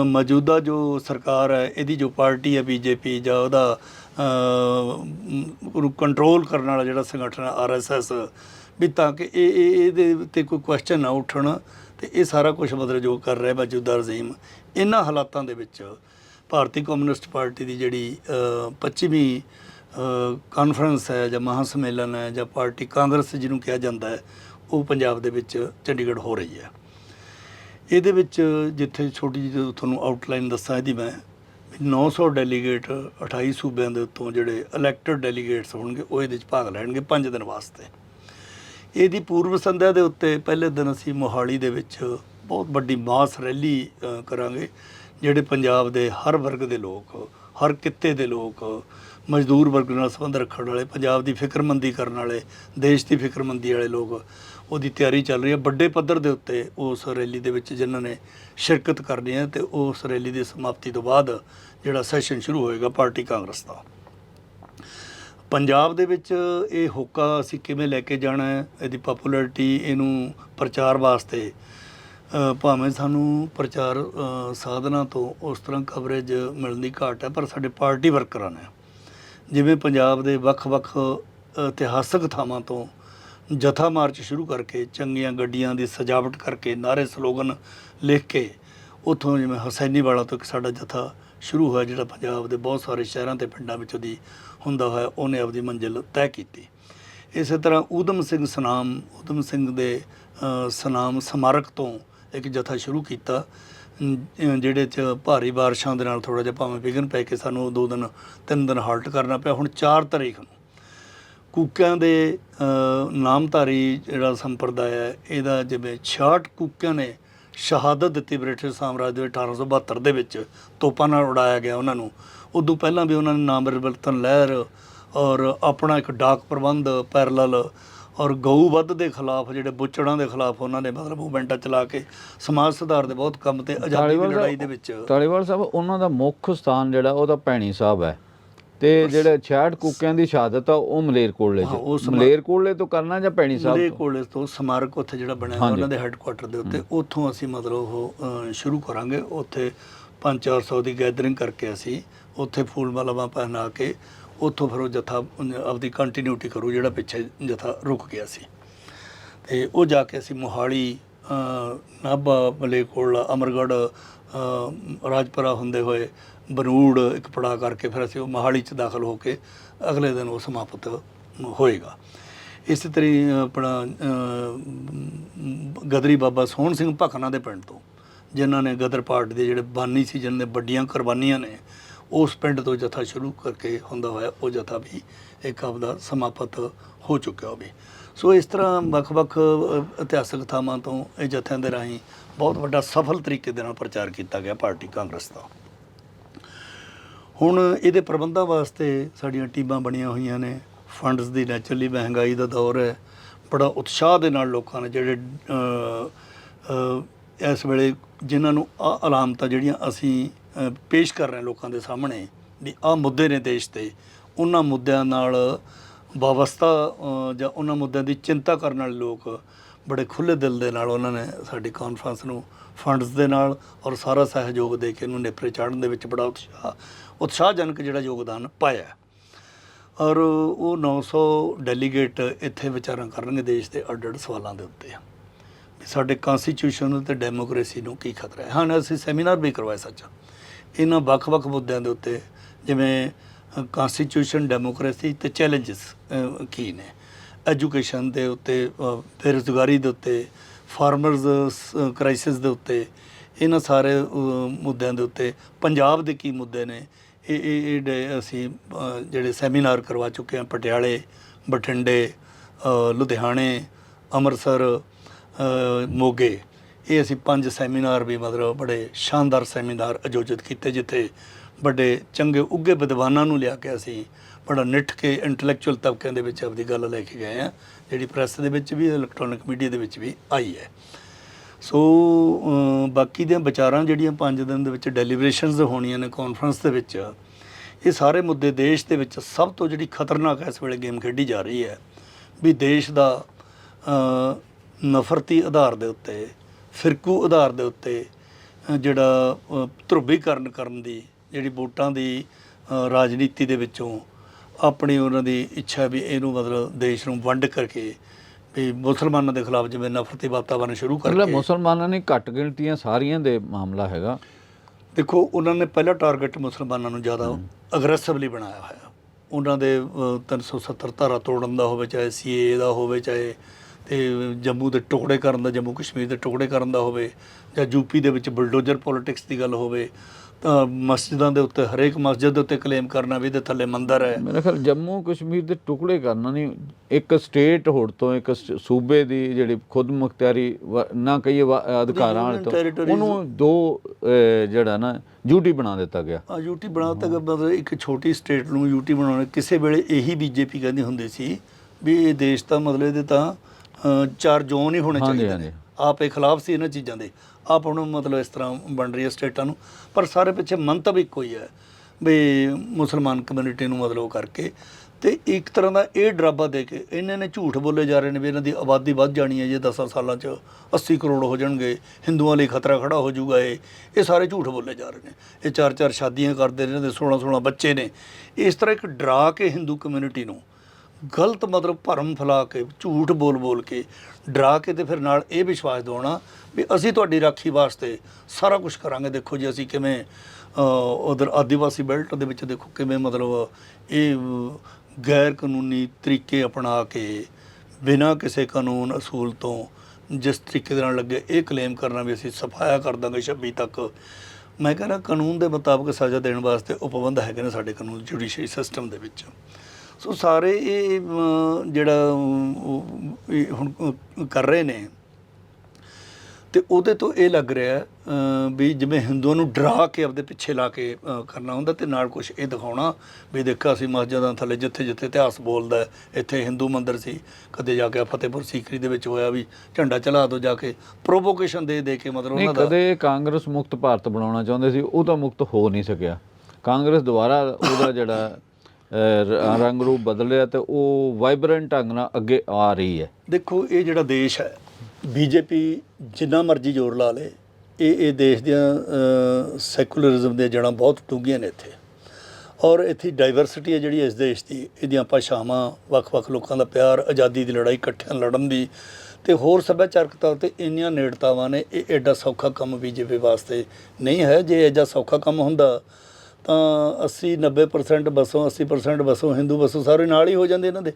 ਮੌਜੂਦਾ ਜੋ ਸਰਕਾਰ ਹੈ ਇਹਦੀ ਜੋ ਪਾਰਟੀ ਹੈ ਬੀਜੇਪੀ ਜਾਂ ਉਹਦਾ ਅ, ਕੰਟਰੋਲ ਕਰਨ ਵਾਲਾ ਜਿਹੜਾ ਸੰਗਠਨ ਹੈ ਆਰਐਸਐਸ ਵੀ ਤਾਂ ਕਿ ਇਹ ਇਹ ਇਹਦੇ ਉੱਤੇ ਕੋਈ ਕੁਐਸਚਨ ਨਾ ਉੱਠਣ ਤੇ ਇਹ ਸਾਰਾ ਕੁਝ ਮਤਲਬ ਜੋ ਕਰ ਰਿਹਾ ਮੌਜੂਦਾ ਰਜ਼ੀਮ ਇਹਨਾਂ ਹਾਲਾਤਾਂ ਦੇ ਵਿੱਚ ਭਾਰਤੀ ਕਮਿਊਨਿਸਟ ਪਾਰਟੀ ਦੀ ਜਿਹੜੀ ਅ, 25ਵੀਂ ਕਾਨਫਰੰਸ ਹੈ ਜਾਂ ਮਹਾ ਸੰਮੇਲਨ ਹੈ ਜਾਂ ਪਾਰਟੀ ਕਾਂਗਰਸ ਜਿਹਨੂੰ ਕਿਹਾ ਜਾਂਦਾ ਹੈ ਉਹ ਪੰਜਾਬ ਦੇ ਵਿੱਚ ਚੰਡੀਗੜ੍ਹ ਹੋ ਰਹੀ ਹੈ। ਇਹਦੇ ਵਿੱਚ ਜਿੱਥੇ ਛੋਟੀ ਜਿਹੀ ਤੁਹਾਨੂੰ ਆਊਟਲਾਈਨ ਦੱਸਾਂ ਇਹਦੀ ਮੈਂ, ਵੀ 900 ਡੈਲੀਗੇਟ 28 ਸੂਬਿਆਂ ਦੇ ਉੱਤੋਂ ਜਿਹੜੇ ਇਲੈਕਟਡ ਡੈਲੀਗੇਟਸ ਹੋਣਗੇ, ਉਹ ਇਹਦੇ ਵਿੱਚ ਭਾਗ ਲੈਣਗੇ 5 ਦਿਨ ਵਾਸਤੇ। ਇਹਦੀ ਪੂਰਵ ਸੰਧਿਆ ਦੇ ਉੱਤੇ ਪਹਿਲੇ ਦਿਨ ਅਸੀਂ ਮੋਹਾਲੀ ਦੇ ਵਿੱਚ ਬਹੁਤ ਵੱਡੀ ਮਾਸ ਰੈਲੀ ਕਰਾਂਗੇ, ਜਿਹੜੇ ਪੰਜਾਬ ਦੇ ਹਰ ਵਰਗ ਦੇ ਲੋਕ, ਹਰ ਕਿੱਤੇ ਦੇ ਲੋਕ ਮਜ਼ਦੂਰ ਵਰਗ ਨਾਲ ਸੰਬੰਧ ਰੱਖਣ ਵਾਲੇ ਪੰਜਾਬ ਦੀ ਫਿਕਰਮੰਦੀ ਕਰਨ ਵਾਲੇ ਦੇਸ਼ ਦੀ ਫਿਕਰਮੰਦੀ ਵਾਲੇ ਲੋਕ ਉਹਦੀ ਤਿਆਰੀ ਚੱਲ ਰਹੀ ਹੈ। ਵੱਡੇ ਪੱਧਰ ਦੇ ਉੱਤੇ ਉਸ ਰੈਲੀ ਦੇ ਵਿੱਚ ਜਿਨ੍ਹਾਂ ਨੇ ਸ਼ਿਰਕਤ ਕਰਨੀ ਹੈ ਤੇ ਉਸ ਰੈਲੀ ਦੀ ਸਮਾਪਤੀ ਤੋਂ ਬਾਅਦ ਜਿਹੜਾ ਸੈਸ਼ਨ ਸ਼ੁਰੂ ਹੋਏਗਾ ਪਾਰਟੀ ਕਾਂਗਰਸ ਦਾ। ਪੰਜਾਬ ਦੇ ਵਿੱਚ ਇਹ ਹੋਕਾ ਅਸੀਂ ਕਿਵੇਂ ਲੈ ਕੇ ਜਾਣਾ ਹੈ ਇਹਦੀ ਪਪੂਲੈਰਿਟੀ ਇਹਨੂੰ ਪ੍ਰਚਾਰ ਵਾਸਤੇ ਭਾਵੇਂ ਸਾਨੂੰ ਪ੍ਰਚਾਰ ਅ, ਸਾਧਨਾਂ ਤੋਂ ਉਸ ਤਰ੍ਹਾਂ ਕਵਰੇਜ ਮਿਲਣ ਦੀ ਘਾਟ ਹੈ ਪਰ ਸਾਡੇ ਪਾਰਟੀ ਵਰਕਰਾਂ ਨੇ ਜਿਵੇਂ ਪੰਜਾਬ ਦੇ ਵੱਖ-ਵੱਖ ਇਤਿਹਾਸਕ ਥਾਵਾਂ ਤੋਂ ਜਥਾ ਮਾਰਚ ਸ਼ੁਰੂ ਕਰਕੇ ਚੰਗੀਆਂ ਗੱਡੀਆਂ ਦੀ ਸਜਾਵਟ ਕਰਕੇ ਨਾਰੇ ਸਲੋਗਨ ਲਿਖ ਕੇ ਉੱਥੋਂ ਜਿਵੇਂ ਹਸੈਨੀਵਾਲਾ ਤੋਂ ਇੱਕ ਸਾਡਾ ਜਥਾ ਸ਼ੁਰੂ ਹੋਇਆ, ਜਿਹੜਾ ਪੰਜਾਬ ਦੇ ਬਹੁਤ ਸਾਰੇ ਸ਼ਹਿਰਾਂ ਤੇ ਪਿੰਡਾਂ ਵਿੱਚ ਉਹਦੀ ਹੁੰਦਾ ਹੋਇਆ, ਉਹਨੇ ਆਪਦੀ ਮੰਜ਼ਿਲ ਤੈਅ ਕੀਤੀ। ਇਸੇ ਤਰ੍ਹਾਂ ਊਧਮ ਸਿੰਘ ਸਨਾਮ, ਊਧਮ ਸਿੰਘ ਦੇ ਸਨਾਮ ਸਮਾਰਕ ਤੋਂ ਇੱਕ ਜਥਾ ਸ਼ੁਰੂ ਕੀਤਾ। ਜਿਹੜੇ ਚ ਭਾਰੀ ਬਾਰਿਸ਼ਾਂ ਦੇ ਨਾਲ ਥੋੜਾ ਜਿਹਾ ਭਾਵੇਂ ਵਿਘਨ ਪੈ ਕੇ ਸਾਨੂੰ ਦੋ ਦਿਨ, ਤਿੰਨ ਦਿਨ ਹਾਲਟ ਕਰਨਾ ਪਿਆ। ਹੁਣ 4 ਤਾਰੀਖ ਨੂੰ ਕੂਕਿਆਂ ਦੇ ਨਾਮਧਾਰੀ ਜਿਹੜਾ ਸੰਪਰਦਾਇ ਹੈ, ਇਹਦਾ ਜਿਵੇਂ 66 ਕੂਕਿਆਂ ਨੇ ਸ਼ਹਾਦਤ ਦਿੱਤੀ ਬ੍ਰਿਟਿਸ਼ ਸਾਮਰਾਜ ਦੇ 1872 ਦੇ ਵਿੱਚ, ਤੋਪਾਂ ਨਾਲ ਉਡਾਇਆ ਗਿਆ ਉਹਨਾਂ ਨੂੰ। ਉਦੋਂ ਪਹਿਲਾਂ ਵੀ ਉਹਨਾਂ ਨੇ ਨਾਮ ਪਰਿਵਰਤਨ ਲਹਿਰ ਔਰ ਆਪਣਾ ਇੱਕ ਡਾਕ ਪ੍ਰਬੰਧ ਪੈਰਲਲ ਔਰ ਗਊ ਵੱਧ ਦੇ ਖਿਲਾਫ ਜਿਹੜੇ ਬੁੱਚੜਾਂ ਦੇ ਖਿਲਾਫ ਉਹਨਾਂ ਨੇ ਮਤਲਬ ਮੂਵਮੈਂਟਾਂ ਚਲਾ ਕੇ ਸਮਾਜ ਸੁਧਾਰ ਦੇ ਬਹੁਤ ਕੰਮ ਤੇ ਆਜ਼ਾਦੀ ਦੀ ਲੜਾਈ ਦੇ ਵਿੱਚ ਧਾਲੀਵਾਲ ਸਾਹਿਬ ਉਹਨਾਂ ਦਾ ਮੁੱਖ ਸਥਾਨ ਜਿਹੜਾ ਉਹਦਾ ਭੈਣੀ ਸਾਹਿਬ ਹੈ। ਤੇ ਜਿਹੜੇ 66 ਕੁੱਕਿਆਂ ਦੀ ਸ਼ਹਾਦਤ ਆ ਉਹ ਮਲੇਰਕੋਟਲੇ ਹਾਂ, ਉਹ ਚ ਸਮਾ- ਮਲੇਰਕੋਟਲੇ ਤੋਂ ਕਰਨਾ ਜਾਂ ਮੇਰੇ ਸਾਹਿਬ ਤੋਂ? ਕੋਲੇ ਤੋਂ ਸਮਾਰਕ ਉੱਥੇ ਜਿਹੜਾ ਬਣਿਆ ਹਾਂਜੀ। ਉਹਨਾਂ ਦੇ ਹੈੱਡਕੁਆਟਰ ਦੇ ਉੱਤੇ। ਉੱਥੋਂ ਅਸੀਂ ਮਤਲਬ ਉਹ ਸ਼ੁਰੂ ਕਰਾਂਗੇ। ਉੱਥੇ 5-400 ਦੀ ਗੈਦਰਿੰਗ ਕਰਕੇ ਅਸੀਂ ਉੱਥੇ ਫੂਲ ਮਾਲਾਵਾਂ ਪਹਿਨਾ ਕੇ ਉੱਥੋਂ ਫਿਰ ਉਹ ਜਥਾ ਆਪਦੀ ਕੰਟੀਨਿਊਟੀ ਕਰੂ ਜਿਹੜਾ ਪਿੱਛੇ ਜਥਾ ਰੁਕ ਗਿਆ ਸੀ। ਤੇ ਉਹ ਜਾ ਕੇ ਅਸੀਂ ਮੋਹਾਲੀ ਅ, ਨਾਭਾ ਮਲੇਕੋਟਲਾ ਅਮਰਗੜ੍ਹ ਰਾਜਪੁਰਾ ਹੁੰਦੇ ਹੋਏ ਬਨੂੜ ਇੱਕ ਪੜਾ ਕਰਕੇ ਫਿਰ ਅਸੀਂ ਉਹ ਮੋਹਾਲੀ ਚ ਦਾਖਲ ਹੋ ਕੇ ਅਗਲੇ ਦਿਨ ਉਹ ਸਮਾਪਤ ਹੋਏਗਾ। ਇਸੇ ਤਰ੍ਹਾਂ ਆਪਣਾ ਗਦਰੀ ਬਾਬਾ ਸੋਹਣ ਸਿੰਘ ਭਖਨਾ ਦੇ ਪਿੰਡ ਤੋਂ ਜਿਨ੍ਹਾਂ ਨੇ ਗਦਰ ਪਾਰਟੀ ਦੇ ਜਿਹੜੇ ਬਾਨੀ ਸੀ ਜਿਨ੍ਹਾਂ ਨੇ ਵੱਡੀਆਂ ਕੁਰਬਾਨੀਆਂ ਨੇ ਉਸ ਪਿੰਡ ਤੋਂ ਜਥਾ ਸ਼ੁਰੂ ਕਰਕੇ ਹੁੰਦਾ ਹੋਇਆ ਉਹ ਜਥਾ ਵੀ ਇੱਕ ਆਪਦਾ ਸਮਾਪਤ ਹੋ ਚੁੱਕਿਆ ਹੋਵੇ। ਸੋ ਇਸ ਤਰ੍ਹਾਂ ਵੱਖ-ਵੱਖ ਅ, ਇਤਿਹਾਸਕ ਥਾਵਾਂ ਤੋਂ ਇਹ ਜਥਿਆਂ ਦੇ ਰਾਹੀਂ ਬਹੁਤ ਵੱਡਾ ਸਫਲ ਤਰੀਕੇ ਦੇ ਨਾਲ ਪ੍ਰਚਾਰ ਕੀਤਾ ਗਿਆ ਪਾਰਟੀ ਕਾਂਗਰਸ ਦਾ। ਹੁਣ ਇਹਦੇ ਪ੍ਰਬੰਧਾਂ ਵਾਸਤੇ ਸਾਡੀਆਂ ਟੀਮਾਂ ਬਣੀਆਂ ਹੋਈਆਂ ਨੇ। ਫੰਡਸ ਦੀ ਨੈਚੁਰਲੀ ਮਹਿੰਗਾਈ ਦਾ ਦੌਰ ਹੈ। ਬੜਾ ਉਤਸ਼ਾਹ ਦੇ ਨਾਲ ਲੋਕਾਂ ਨੇ ਜਿਹੜੇ ਇਸ ਵੇਲੇ ਜਿਨ੍ਹਾਂ ਨੂੰ ਆ ਅਲਾਮਤਾਂ ਜਿਹੜੀਆਂ ਅਸੀਂ ਪੇਸ਼ ਕਰ ਰਹੇ ਲੋਕਾਂ ਦੇ ਸਾਹਮਣੇ ਵੀ ਆ ਮੁੱਦੇ ਨੇ ਦੇਸ਼ ਤੇ। ਉਹਨਾਂ ਮੁੱਦਿਆਂ ਨਾਲ ਵਾਬਸਤਾ ਜਾਂ ਉਹਨਾਂ ਮੁੱਦਿਆਂ ਦੀ ਚਿੰਤਾ ਕਰਨ ਵਾਲੇ ਲੋਕ ਬੜੇ ਖੁੱਲੇ ਦਿਲ ਦੇ ਨਾਲ ਉਹਨਾਂ ਨੇ ਸਾਡੀ ਕਾਨਫਰੰਸ ਨੂੰ ਫੰਡਸ ਦੇ ਨਾਲ ਔਰ ਸਾਰਾ ਸਹਿਯੋਗ ਦੇ ਕੇ ਇਹਨੂੰ ਨੇਪਰੇ ਚਾੜਨ ਦੇ ਵਿੱਚ ਬੜਾ ਉਤਸ਼ਾਹ, ਉਤਸ਼ਾਹਜਨਕ ਜਿਹੜਾ ਯੋਗਦਾਨ ਪਾਇਆ ਔਰ ਉਹ 900 ਡੈਲੀਗੇਟ ਇੱਥੇ ਵਿਚਾਰਾਂ ਕਰਨਗੇ ਦੇਸ਼ ਦੇ ਅੱਡ-ਅੱਡ ਸਵਾਲਾਂ ਦੇ ਉੱਤੇ। ਵੀ ਸਾਡੇ ਕਨਸਟੀਟਿਊਸ਼ਨ ਤੇ ਡੈਮੋਕ੍ਰੇਸੀ ਨੂੰ ਕੀ ਖਤਰਾ ਹੈ? ਹਾਂ, ਅਸੀਂ ਸੈਮੀਨਾਰ ਵੀ ਕਰਵਾਏ ਸੱਚ। ਇਹਨਾਂ ਵੱਖ-ਵੱਖ ਮੁੱਦਿਆਂ ਦੇ ਉੱਤੇ, ਜਿਵੇਂ ਕਨਸਟੀਟਿਊਸ਼ਨ ਡੈਮੋਕ੍ਰੇਸੀ ਤੇ ਚੈਲੰਜਸ ਕੀ ਨੇ? ਐਜੂਕੇਸ਼ਨ ਦੇ ਉੱਤੇ ਬੇਰੁਜ਼ਗਾਰੀ ਦੇ ਉੱਤੇ ਫਾਰਮਰਸ ਕ੍ਰਾਈਸਿਸ ਦੇ ਉੱਤੇ, ਇਹਨਾਂ ਸਾਰੇ ਮੁੱਦਿਆਂ ਦੇ ਉੱਤੇ, ਪੰਜਾਬ ਦੇ ਕੀ ਮੁੱਦੇ ਨੇ? ਇਹ ਇਹ ਡੇ- ਅਸੀਂ ਜਿਹੜੇ ਸੈਮੀਨਾਰ ਕਰਵਾ ਚੁੱਕੇ ਹਾਂ, ਪਟਿਆਲੇ, ਬਠਿੰਡੇ ਲੁਧਿਆਣੇ, ਅੰਮ੍ਰਿਤਸਰ ਮੋਗੇ ਇਹ ਅਸੀਂ ਪੰਜ ਸੈਮੀਨਾਰ ਵੀ ਮਤਲਬ ਬੜੇ ਸ਼ਾਨਦਾਰ ਸੈਮੀਨਾਰ ਆਯੋਜਿਤ ਕੀਤੇ, ਜਿੱਥੇ ਵੱਡੇ ਚੰਗੇ ਉੱਗੇ ਵਿਦਵਾਨਾਂ ਨੂੰ ਲਿਆ ਕੇ ਅਸੀਂ ਬੜਾ ਨਿੱਠ ਕੇ ਇੰਟੈਲੈਕਚੁਅਲ ਤਬਕਿਆਂ ਦੇ ਵਿੱਚ ਆਪਦੀ ਗੱਲ ਲੈ ਕੇ ਗਏ ਆ ਜਿਹੜੀ ਪ੍ਰੈਸ ਦੇ ਵਿੱਚ ਵੀ ਇਲੈਕਟ੍ਰੋਨਿਕ ਮੀਡੀਆ ਦੇ ਵਿੱਚ ਵੀ ਆਈ ਹੈ। ਸੋ ਬਾਕੀ ਦੀਆਂ ਵਿਚਾਰਾਂ ਜਿਹੜੀਆਂ 5 ਦਿਨ ਦੇ ਵਿੱਚ ਡੈਲੀਬਰੇਸ਼ਨਸ ਹੋਣੀਆਂ ਨੇ ਕਾਨਫਰੰਸ ਦੇ ਵਿੱਚ, ਇਹ ਸਾਰੇ ਮੁੱਦੇ ਦੇਸ਼ ਦੇ ਵਿੱਚ ਸਭ ਤੋਂ ਜਿਹੜੀ ਖਤਰਨਾਕ ਇਸ ਵੇਲੇ ਗੇਮ ਖੇਡੀ ਜਾ ਰਹੀ ਹੈ, ਵੀ ਦੇਸ਼ ਦਾ ਨਫ਼ਰਤੀ ਆਧਾਰ ਦੇ ਉੱਤੇ ਫਿਰਕੂ ਆਧਾਰ ਦੇ ਉੱਤੇ ਜਿਹੜਾ ਧਰੁਵੀਕਰਨ ਕਰਨ ਦੀ ਜਿਹੜੀ ਵੋਟਾਂ ਦੀ ਰਾਜਨੀਤੀ ਦੇ ਵਿੱਚੋਂ ਆਪਣੀ ਉਹਨਾਂ ਦੀ ਇੱਛਾ ਵੀ ਇਹਨੂੰ ਮਤਲਬ ਦੇਸ਼ ਨੂੰ ਵੰਡ ਕਰਕੇ ਵੀ ਮੁਸਲਮਾਨਾਂ ਦੇ ਖਿਲਾਫ ਜਿਵੇਂ ਨਫ਼ਰਤੀ ਵਾਤਾਵਰਨ ਸ਼ੁਰੂ ਮਤਲਬ ਕਰਕੇ ਮੁਸਲਮਾਨਾਂ ਨੇ ਘੱਟ ਗਿਣਤੀਆਂ ਸਾਰੀਆਂ ਦੇ ਮਾਮਲਾ ਹੈਗਾ। ਦੇਖੋ ਉਹਨਾਂ ਨੇ ਪਹਿਲਾ ਟਾਰਗੇਟ ਮੁਸਲਮਾਨਾਂ ਨੂੰ ਜ਼ਿਆਦਾ ਅਗਰੈਸਿਵਲੀ ਬਣਾਇਆ ਹੋਇਆ। ਉਹਨਾਂ ਦੇ ਅ, 370 ਧਾਰਾ ਤੋੜਨ ਦਾ ਹੋਵੇ ਚਾਹੇ ਸੀਏ ਦਾ ਹੋਵੇ ਚਾਹੇ ਤੇ ਜੰਮੂ ਦੇ ਟੁਕੜੇ ਕਰਨ ਦਾ ਜੰਮੂ ਕਸ਼ਮੀਰ ਦੇ ਟੁਕੜੇ ਕਰਨ ਦਾ ਹੋਵੇ ਜਾਂ ਯੂਪੀ ਦੇ ਵਿੱਚ ਬੁਲਡੋਜ਼ਰ ਪੋਲਿਟਿਕਸ ਦੀ ਗੱਲ ਹੋਵੇ ਤਾਂ ਮਸਜਿਦਾਂ ਦੇ ਉੱਤੇ ਹਰੇਕ ਮਸਜਿਦ ਦੇ ਉੱਤੇ ਕਲੇਮ ਕਰਨਾ ਵੀ ਇਹਦੇ ਥੱਲੇ ਮੰਦਰ ਹੈ। ਮੇਰਾ ਖਿਆਲ ਜੰਮੂ ਕਸ਼ਮੀਰ ਦੇ ਟੁਕੜੇ ਕਰਨਾ ਨਹੀਂ ਇੱਕ ਸਟੇਟ ਹੋੜ ਤੋਂ ਇੱਕ ਸੂਬੇ ਦੀ ਜਿਹੜੀ ਖੁਦ ਮੁਖਤਿਆਰੀ ਨਾ ਕਹੀਏ ਅਧਿਕਾਰਾਂ ਵਾਲੇ ਤੋਂ ਉਹਨੂੰ ਦੋ ਜਿਹੜਾ ਨਾ ਡਿਊਟੀ ਬਣਾ ਦਿੱਤਾ ਗਿਆ। ਆ ਯੂਟੀ ਬਣਾ ਤੱਕ ਮਤਲਬ ਇੱਕ ਛੋਟੀ ਸਟੇਟ ਨੂੰ ਯੂਟੀ ਬਣਾਉਣਾ ਕਿਸੇ ਵੇਲੇ ਇਹੀ ਬੀਜੇਪੀ ਕਹਿੰਦੀ ਹੁੰਦੀ ਸੀ ਵੀ ਇਹ ਦੇਸ਼ ਤਾਂ ਮਤਲਬ ਇਹਦੇ ਤਾਂ ਚਾਰ ਜ਼ੋਨ ਹੀ ਹੋਣੇ ਹਾਂਜੀ, ਚਾਹੀਦੇ ਹਾਂਜੀ। ਨੇ ਆਪ ਇਹ ਖਿਲਾਫ ਸੀ ਇਹਨਾਂ ਚੀਜ਼ਾਂ ਦੇ। ਆਪ ਹੁਣ ਮਤਲਬ ਇਸ ਤਰ੍ਹਾਂ ਬਣ ਰਹੀ ਹੈ ਸਟੇਟਾਂ ਨੂੰ। ਪਰ ਸਾਰੇ ਪਿੱਛੇ ਮੰਤਵ ਇੱਕੋ ਹੀ ਹੈ ਵੀ ਮੁਸਲਮਾਨ ਕਮਿਊਨਿਟੀ ਨੂੰ ਮਤਲਬ ਕਰਕੇ। ਤੇ ਇੱਕ ਤਰ੍ਹਾਂ ਦਾ ਇਹ ਡਰਾਬਾ ਦੇ ਕੇ ਇਹਨਾਂ ਨੇ ਝੂਠ ਬੋਲੇ ਜਾ ਰਹੇ ਨੇ ਵੀ ਇਹਨਾਂ ਦੀ ਆਬਾਦੀ ਵੱਧ ਜਾਣੀ ਹੈ ਜੇ 10 ਸਾਲਾਂ 'ਚ 80 ਕਰੋੜ ਹੋ ਜਾਣਗੇ ਹਿੰਦੂਆਂ ਲਈ ਖਤਰਾ ਖੜਾ ਹੋ ਜਾਊਗਾ ਇਹ। ਇਹ ਸਾਰੇ ਝੂਠ ਬੋਲੇ ਜਾ ਰਹੇ ਨੇ। ਇਹ ਚਾਰ ਚਾਰ ਸ਼ਾਦੀਆਂ ਕਰਦੇ ਨੇ ਇਹਨਾਂ ਦੇ 16 16 ਬੱਚੇ ਨੇ। ਇਸ ਤਰ੍ਹਾਂ ਇੱਕ ਡਰਾ ਕੇ ਹਿੰਦੂ ਕਮਿਊਨਿਟੀ ਨੂੰ ਗਲਤ ਮਤਲਬ ਭਰਮ ਫੈਲਾ ਕੇ, ਝੂਠ ਬੋਲ ਬੋਲ ਕੇ ਡਰਾ ਕੇ ਤੇ ਫਿਰ ਨਾਲ ਇਹ ਵਿਸ਼ਵਾਸ ਦਿਵਾਉਣਾ ਵੀ ਅਸੀਂ ਤੁਹਾਡੀ ਰਾਖੀ ਵਾਸਤੇ ਸਾਰਾ ਕੁਝ ਕਰਾਂਗੇ। ਦੇਖੋ ਜੀ, ਅਸੀਂ ਕਿਵੇਂ ਉਧਰ ਆਦੀਵਾਸੀ ਬੈਲਟ ਦੇ ਵਿੱਚ ਦੇਖੋ ਕਿਵੇਂ ਮਤਲਬ ਇਹ ਗੈਰ ਕਾਨੂੰਨੀ ਤਰੀਕੇ ਅਪਣਾ ਕੇ, ਬਿਨਾਂ ਕਿਸੇ ਕਾਨੂੰਨ ਅਸੂਲ ਤੋਂ ਜਿਸ ਤਰੀਕੇ ਦੇ ਨਾਲ ਲੱਗੇ ਇਹ ਕਲੇਮ ਕਰਨਾ ਵੀ ਅਸੀਂ ਸਫਾਇਆ ਕਰ ਦਾਂਗੇ 26 ਤੱਕ। ਮੈਂ ਕਹਿੰਦਾ ਕਾਨੂੰਨ ਦੇ ਮੁਤਾਬਕ ਸਜ਼ਾ ਦੇਣ ਵਾਸਤੇ ਉਪਬੰਧ ਹੈਗੇ ਨੇ ਸਾਡੇ ਕਾਨੂੰਨ, ਜੁਡੀਸ਼ਰੀ ਸਿਸਟਮ ਦੇ ਵਿੱਚ। ਸੋ ਸਾਰੇ ਇਹ ਜਿਹੜਾ ਹੁਣ ਕਰ ਰਹੇ ਨੇ। ਤੇ ਉਹਦੇ ਤੋਂ ਇਹ ਲੱਗ ਰਿਹਾ ਵੀ ਜਿਵੇਂ ਹਿੰਦੂਆਂ ਨੂੰ ਡਰਾ ਕੇ ਆਪਦੇ ਪਿੱਛੇ ਲਾ ਕੇ ਕਰਨਾ ਹੁੰਦਾ ਤੇ ਨਾਲ ਕੁਝ ਇਹ ਦਿਖਾਉਣਾ ਵੀ ਦੇਖਾ ਅਸੀਂ ਮਸਜਿਦਾਂ ਥੱਲੇ ਜਿੱਥੇ ਜਿੱਥੇ ਇਤਿਹਾਸ ਬੋਲਦਾ ਇੱਥੇ ਹਿੰਦੂ ਮੰਦਿਰ ਸੀ ਕਦੇ ਜਾ ਕੇ ਫਤਿਹਪੁਰ ਸੀਕਰੀ ਦੇ ਵਿੱਚ ਹੋਇਆ ਵੀ ਝੰਡਾ ਚਲਾ ਦੋ ਜਾ ਕੇ ਪ੍ਰੋਵੋਕੇਸ਼ਨ ਦੇ ਦੇ ਕੇ ਮਤਲਬ ਉਹਨਾਂ ਦਾ ਕਦੇ ਕਾਂਗਰਸ ਮੁਕਤ ਭਾਰਤ ਬਣਾਉਣਾ ਚਾਹੁੰਦੇ ਸੀ ਉਹ ਤਾਂ ਮੁਕਤ ਹੋ ਨਹੀਂ ਸਕਿਆ। ਕਾਂਗਰਸ ਦੁਬਾਰਾ ਉਹਦਾ ਜਿਹੜਾ ਰੰਗ ਰੂਪ ਬਦਲਿਆ ਤੇ ਉਹ ਵਾਈਬ੍ਰੈਂਟ ਢੰਗ ਨਾਲ ਅੱਗੇ ਆ ਰਹੀ ਹੈ। ਦੇਖੋ, ਇਹ ਜਿਹੜਾ ਦੇਸ਼ ਹੈ, ਬੀਜੇਪੀ ਜਿੰਨਾ ਮਰਜ਼ੀ ਜ਼ੋਰ ਲਾ ਲੇ, ਇਹ ਇਹ ਦੇਸ਼ ਦੀਆਂ ਸੈਕੂਲਰਿਜ਼ਮ ਦੀਆਂ ਜੜ੍ਹਾਂ ਬਹੁਤ ਡੂੰਘੀਆਂ ਨੇ ਇੱਥੇ। ਔਰ ਇੱਥੇ ਡਾਈਵਰਸਿਟੀ ਹੈ ਜਿਹੜੀ ਇਸ ਦੇਸ਼ ਦੀ, ਇਹਦੀਆਂ ਭਾਸ਼ਾਵਾਂ ਵੱਖ-ਵੱਖ ਲੋਕਾਂ ਦਾ ਪਿਆਰ, ਆਜ਼ਾਦੀ ਦੀ ਲੜਾਈ, ਇਕੱਠਿਆਂ ਲੜਨ ਦੀ ਤੇ ਹੋਰ ਸੱਭਿਆਚਾਰਕ ਤੌਰ ਤੇ ਇੰਨੀਆਂ ਨੇੜਤਾਵਾਂ ਨੇ, ਇਹ ਐਡਾ ਸੌਖਾ ਕੰਮ ਬੀਜੇਪੀ ਵਾਸਤੇ ਨਹੀਂ ਹੈ। ਜੇ ਐਡਾ ਸੌਖਾ ਕੰਮ ਹੁੰਦਾ ਤਾਂ 80 90% ਬਸੋਂ 80% ਬਸੋਂ ਹਿੰਦੂ ਬਸੋਂ ਸਾਰੇ ਨਾਲ ਹੀ ਹੋ ਜਾਂਦੇ ਇਹਨਾਂ ਦੇ।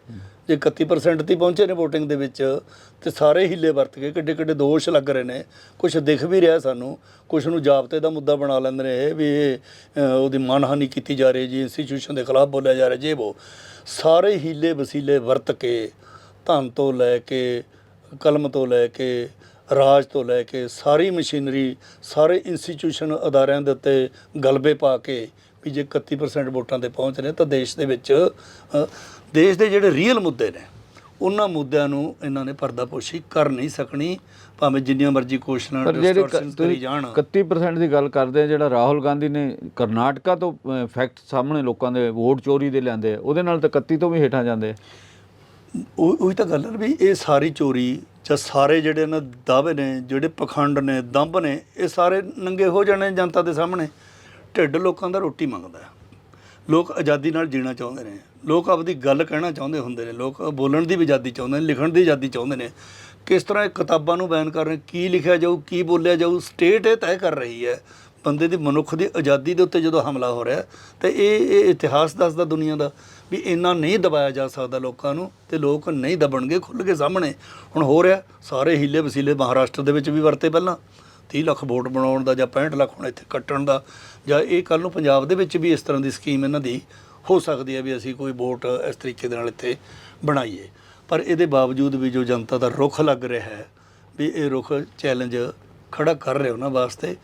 ਜੇ 31% ਤੇ ਪਹੁੰਚੇ ਨੇ VOTING ਦੇ ਵਿੱਚ, ਤੇ ਸਾਰੇ ਹਿੱਲੇ ਵਰਤ ਕੇ ਕਿੱਡੇ ਕਿੱਡੇ ਦੋਸ਼ ਲੱਗ ਰਹੇ ਨੇ। ਕੁਝ ਦਿਖ ਵੀ ਰਿਹਾ ਸਾਨੂੰ ਕੁਝ ਨੂੰ ਜਾਬਤੇ ਦਾ ਮੁੱਦਾ ਬਣਾ ਲੈਂਦੇ ਨੇ ਇਹ ਵੀ ਇਹ ਉਹਦੀ ਮਾਨਹਾਨੀ ਕੀਤੀ ਜਾ ਰਹੀ ਜੀ ਇੰਸਟੀਚਿਊਸ਼ਨ ਦੇ ਖਿਲਾਫ ਬੋਲਿਆ ਜਾ ਰਿਹਾ ਜੇ ਉਹ ਸਾਰੇ ਹੀਲੇ ਵਸੀਲੇ ਵਰਤ ਕੇ ਧਨ ਤੋਂ ਲੈ ਕੇ, ਕਲਮ ਤੋਂ ਲੈ ਕੇ ਰਾਜ ਤੋਂ ਲੈ ਕੇ ਸਾਰੀ ਮਸ਼ੀਨਰੀ ਸਾਰੇ ਇੰਸਟੀਚਿਊਸ਼ਨ ਅਦਾਰਿਆਂ ਦੇ ਉੱਤੇ ਗਲਬੇ ਪਾ ਕੇ ਵੀ ਜੇ 31% ਵੋਟਾਂ ਤੇ ਪਹੁੰਚ ਰਹੇ ਤਾਂ ਦੇਸ਼ ਦੇ ਵਿੱਚ ਦੇਸ਼ ਦੇ ਜਿਹੜੇ ਰੀਅਲ ਮੁੱਦੇ ਨੇ ਉਹਨਾਂ ਮੁੱਦਿਆਂ ਨੂੰ ਇਹਨਾਂ ਨੇ ਪਰਦਾਪੋਸ਼ੀ ਕਰ ਨਹੀਂ ਸਕਣੀ ਭਾਵੇਂ ਜਿੰਨੀਆਂ ਮਰਜ਼ੀ ਕੋਸ਼ਿਸ਼ਾਂ distortions ਕਰੀ ਜਾਣ। 31% ਦੀ ਗੱਲ ਕਰਦੇ ਆ ਜਿਹੜਾ ਰਾਹੁਲ ਗਾਂਧੀ ਨੇ ਕਰਨਾਟਕਾ ਤੋਂ ਫੈਕਟ ਸਾਹਮਣੇ ਲੋਕਾਂ ਦੇ ਵੋਟ ਚੋਰੀ ਦੇ ਲਿਆਂਦੇ ਆ ਉਹਦੇ ਨਾਲ ਤਾਂ 31 ਤੋਂ ਵੀ ਹੇਠਾਂ ਜਾਂਦੇ ਉਹ ਉਹੀ ਤਾਂ ਗੱਲ ਹੈ ਵੀ ਇਹ ਸਾਰੀ ਚੋਰੀ ਜਾਂ ਸਾਰੇ ਜਿਹੜੇ ਇਹਨਾਂ ਦਾਅਵੇ ਨੇ, ਜਿਹੜੇ ਪਖੰਡ ਨੇ, ਦੰਭ ਨੇ, ਇਹ ਸਾਰੇ ਨੰਗੇ ਹੋ ਜਾਣੇ ਜਨਤਾ ਦੇ ਸਾਹਮਣੇ। ਢਿੱਡ ਲੋਕਾਂ ਦਾ ਰੋਟੀ ਮੰਗਦਾ ਲੋਕ ਆਜ਼ਾਦੀ ਨਾਲ ਜੀਣਾ ਚਾਹੁੰਦੇ ਨੇ। ਲੋਕ ਆਪਦੀ ਗੱਲ ਕਹਿਣਾ ਚਾਹੁੰਦੇ ਹੁੰਦੇ ਨੇ। ਲੋਕ ਬੋਲਣ ਦੀ ਵੀ ਆਜ਼ਾਦੀ ਚਾਹੁੰਦੇ ਨੇ, ਲਿਖਣ ਦੀ ਆਜ਼ਾਦੀ ਚਾਹੁੰਦੇ ਨੇ। ਕਿਸ ਤਰ੍ਹਾਂ ਇਹ ਕਿਤਾਬਾਂ ਨੂੰ ਬੈਨ ਕਰ ਰਹੇ ਕੀ ਲਿਖਿਆ ਜਾਊ, ਕੀ ਬੋਲਿਆ ਜਾਊ, ਸਟੇਟ ਇਹ ਤੈਅ ਕਰ ਰਹੀ ਹੈ। ਬੰਦੇ ਦੀ ਮਨੁੱਖ ਦੀ ਆਜ਼ਾਦੀ ਦੇ ਉੱਤੇ ਜਦੋਂ ਹਮਲਾ ਹੋ ਰਿਹਾ ਤੇ ਇਹ ਇਹ ਇਤਿਹਾਸ ਦੱਸਦਾ ਦੁਨੀਆ ਦਾ। ਵੀ ਇੰਨਾ ਨਹੀਂ ਦਬਾਇਆ ਜਾ ਸਕਦਾ ਲੋਕਾਂ ਨੂੰ ਤੇ ਲੋਕ ਨਹੀਂ ਦਬਣਗੇ, ਖੁੱਲ੍ਹ ਕੇ ਸਾਹਮਣੇ। ਹੁਣ ਹੋ ਰਿਹਾ, ਸਾਰੇ ਹੀਲੇ ਵਸੀਲੇ ਮਹਾਰਾਸ਼ਟਰ ਦੇ ਵਿੱਚ ਵੀ ਵਰਤੇ ਪਹਿਲਾਂ। 30 ਲੱਖ ਵੋਟ ਬਣਾਉਣ ਦਾ ਜਾਂ 65 ਲੱਖ ਹੁਣ ਇੱਥੇ ਕੱਟਣ ਦਾ, ਜਾਂ ਇਹ ਕੱਲ ਨੂੰ ਪੰਜਾਬ ਦੇ ਵਿੱਚ ਵੀ ਇਸ ਤਰ੍ਹਾਂ ਦੀ ਸਕੀਮ ਇਹਨਾਂ ਦੀ ਹੋ ਸਕਦੀ ਹੈ ਵੀ ਅਸੀਂ ਕੋਈ ਵੋਟ ਇਸ ਤਰੀਕੇ ਦੇ ਨਾਲ ਇੱਥੇ ਬਣਾਈਏ। ਪਰ ਇਹਦੇ ਬਾਵਜੂਦ ਵੀ ਜੋ ਜਨਤਾ ਦਾ ਰੁਖ ਲੱਗ ਰਿਹਾ ਹੈ, ਵੀ ਇਹ ਰੁਖ ਚੈਲੰਜ ਖੜਾ ਕਰ ਰਹੇ ਉਹਨਾਂ ਵਾਸਤੇ,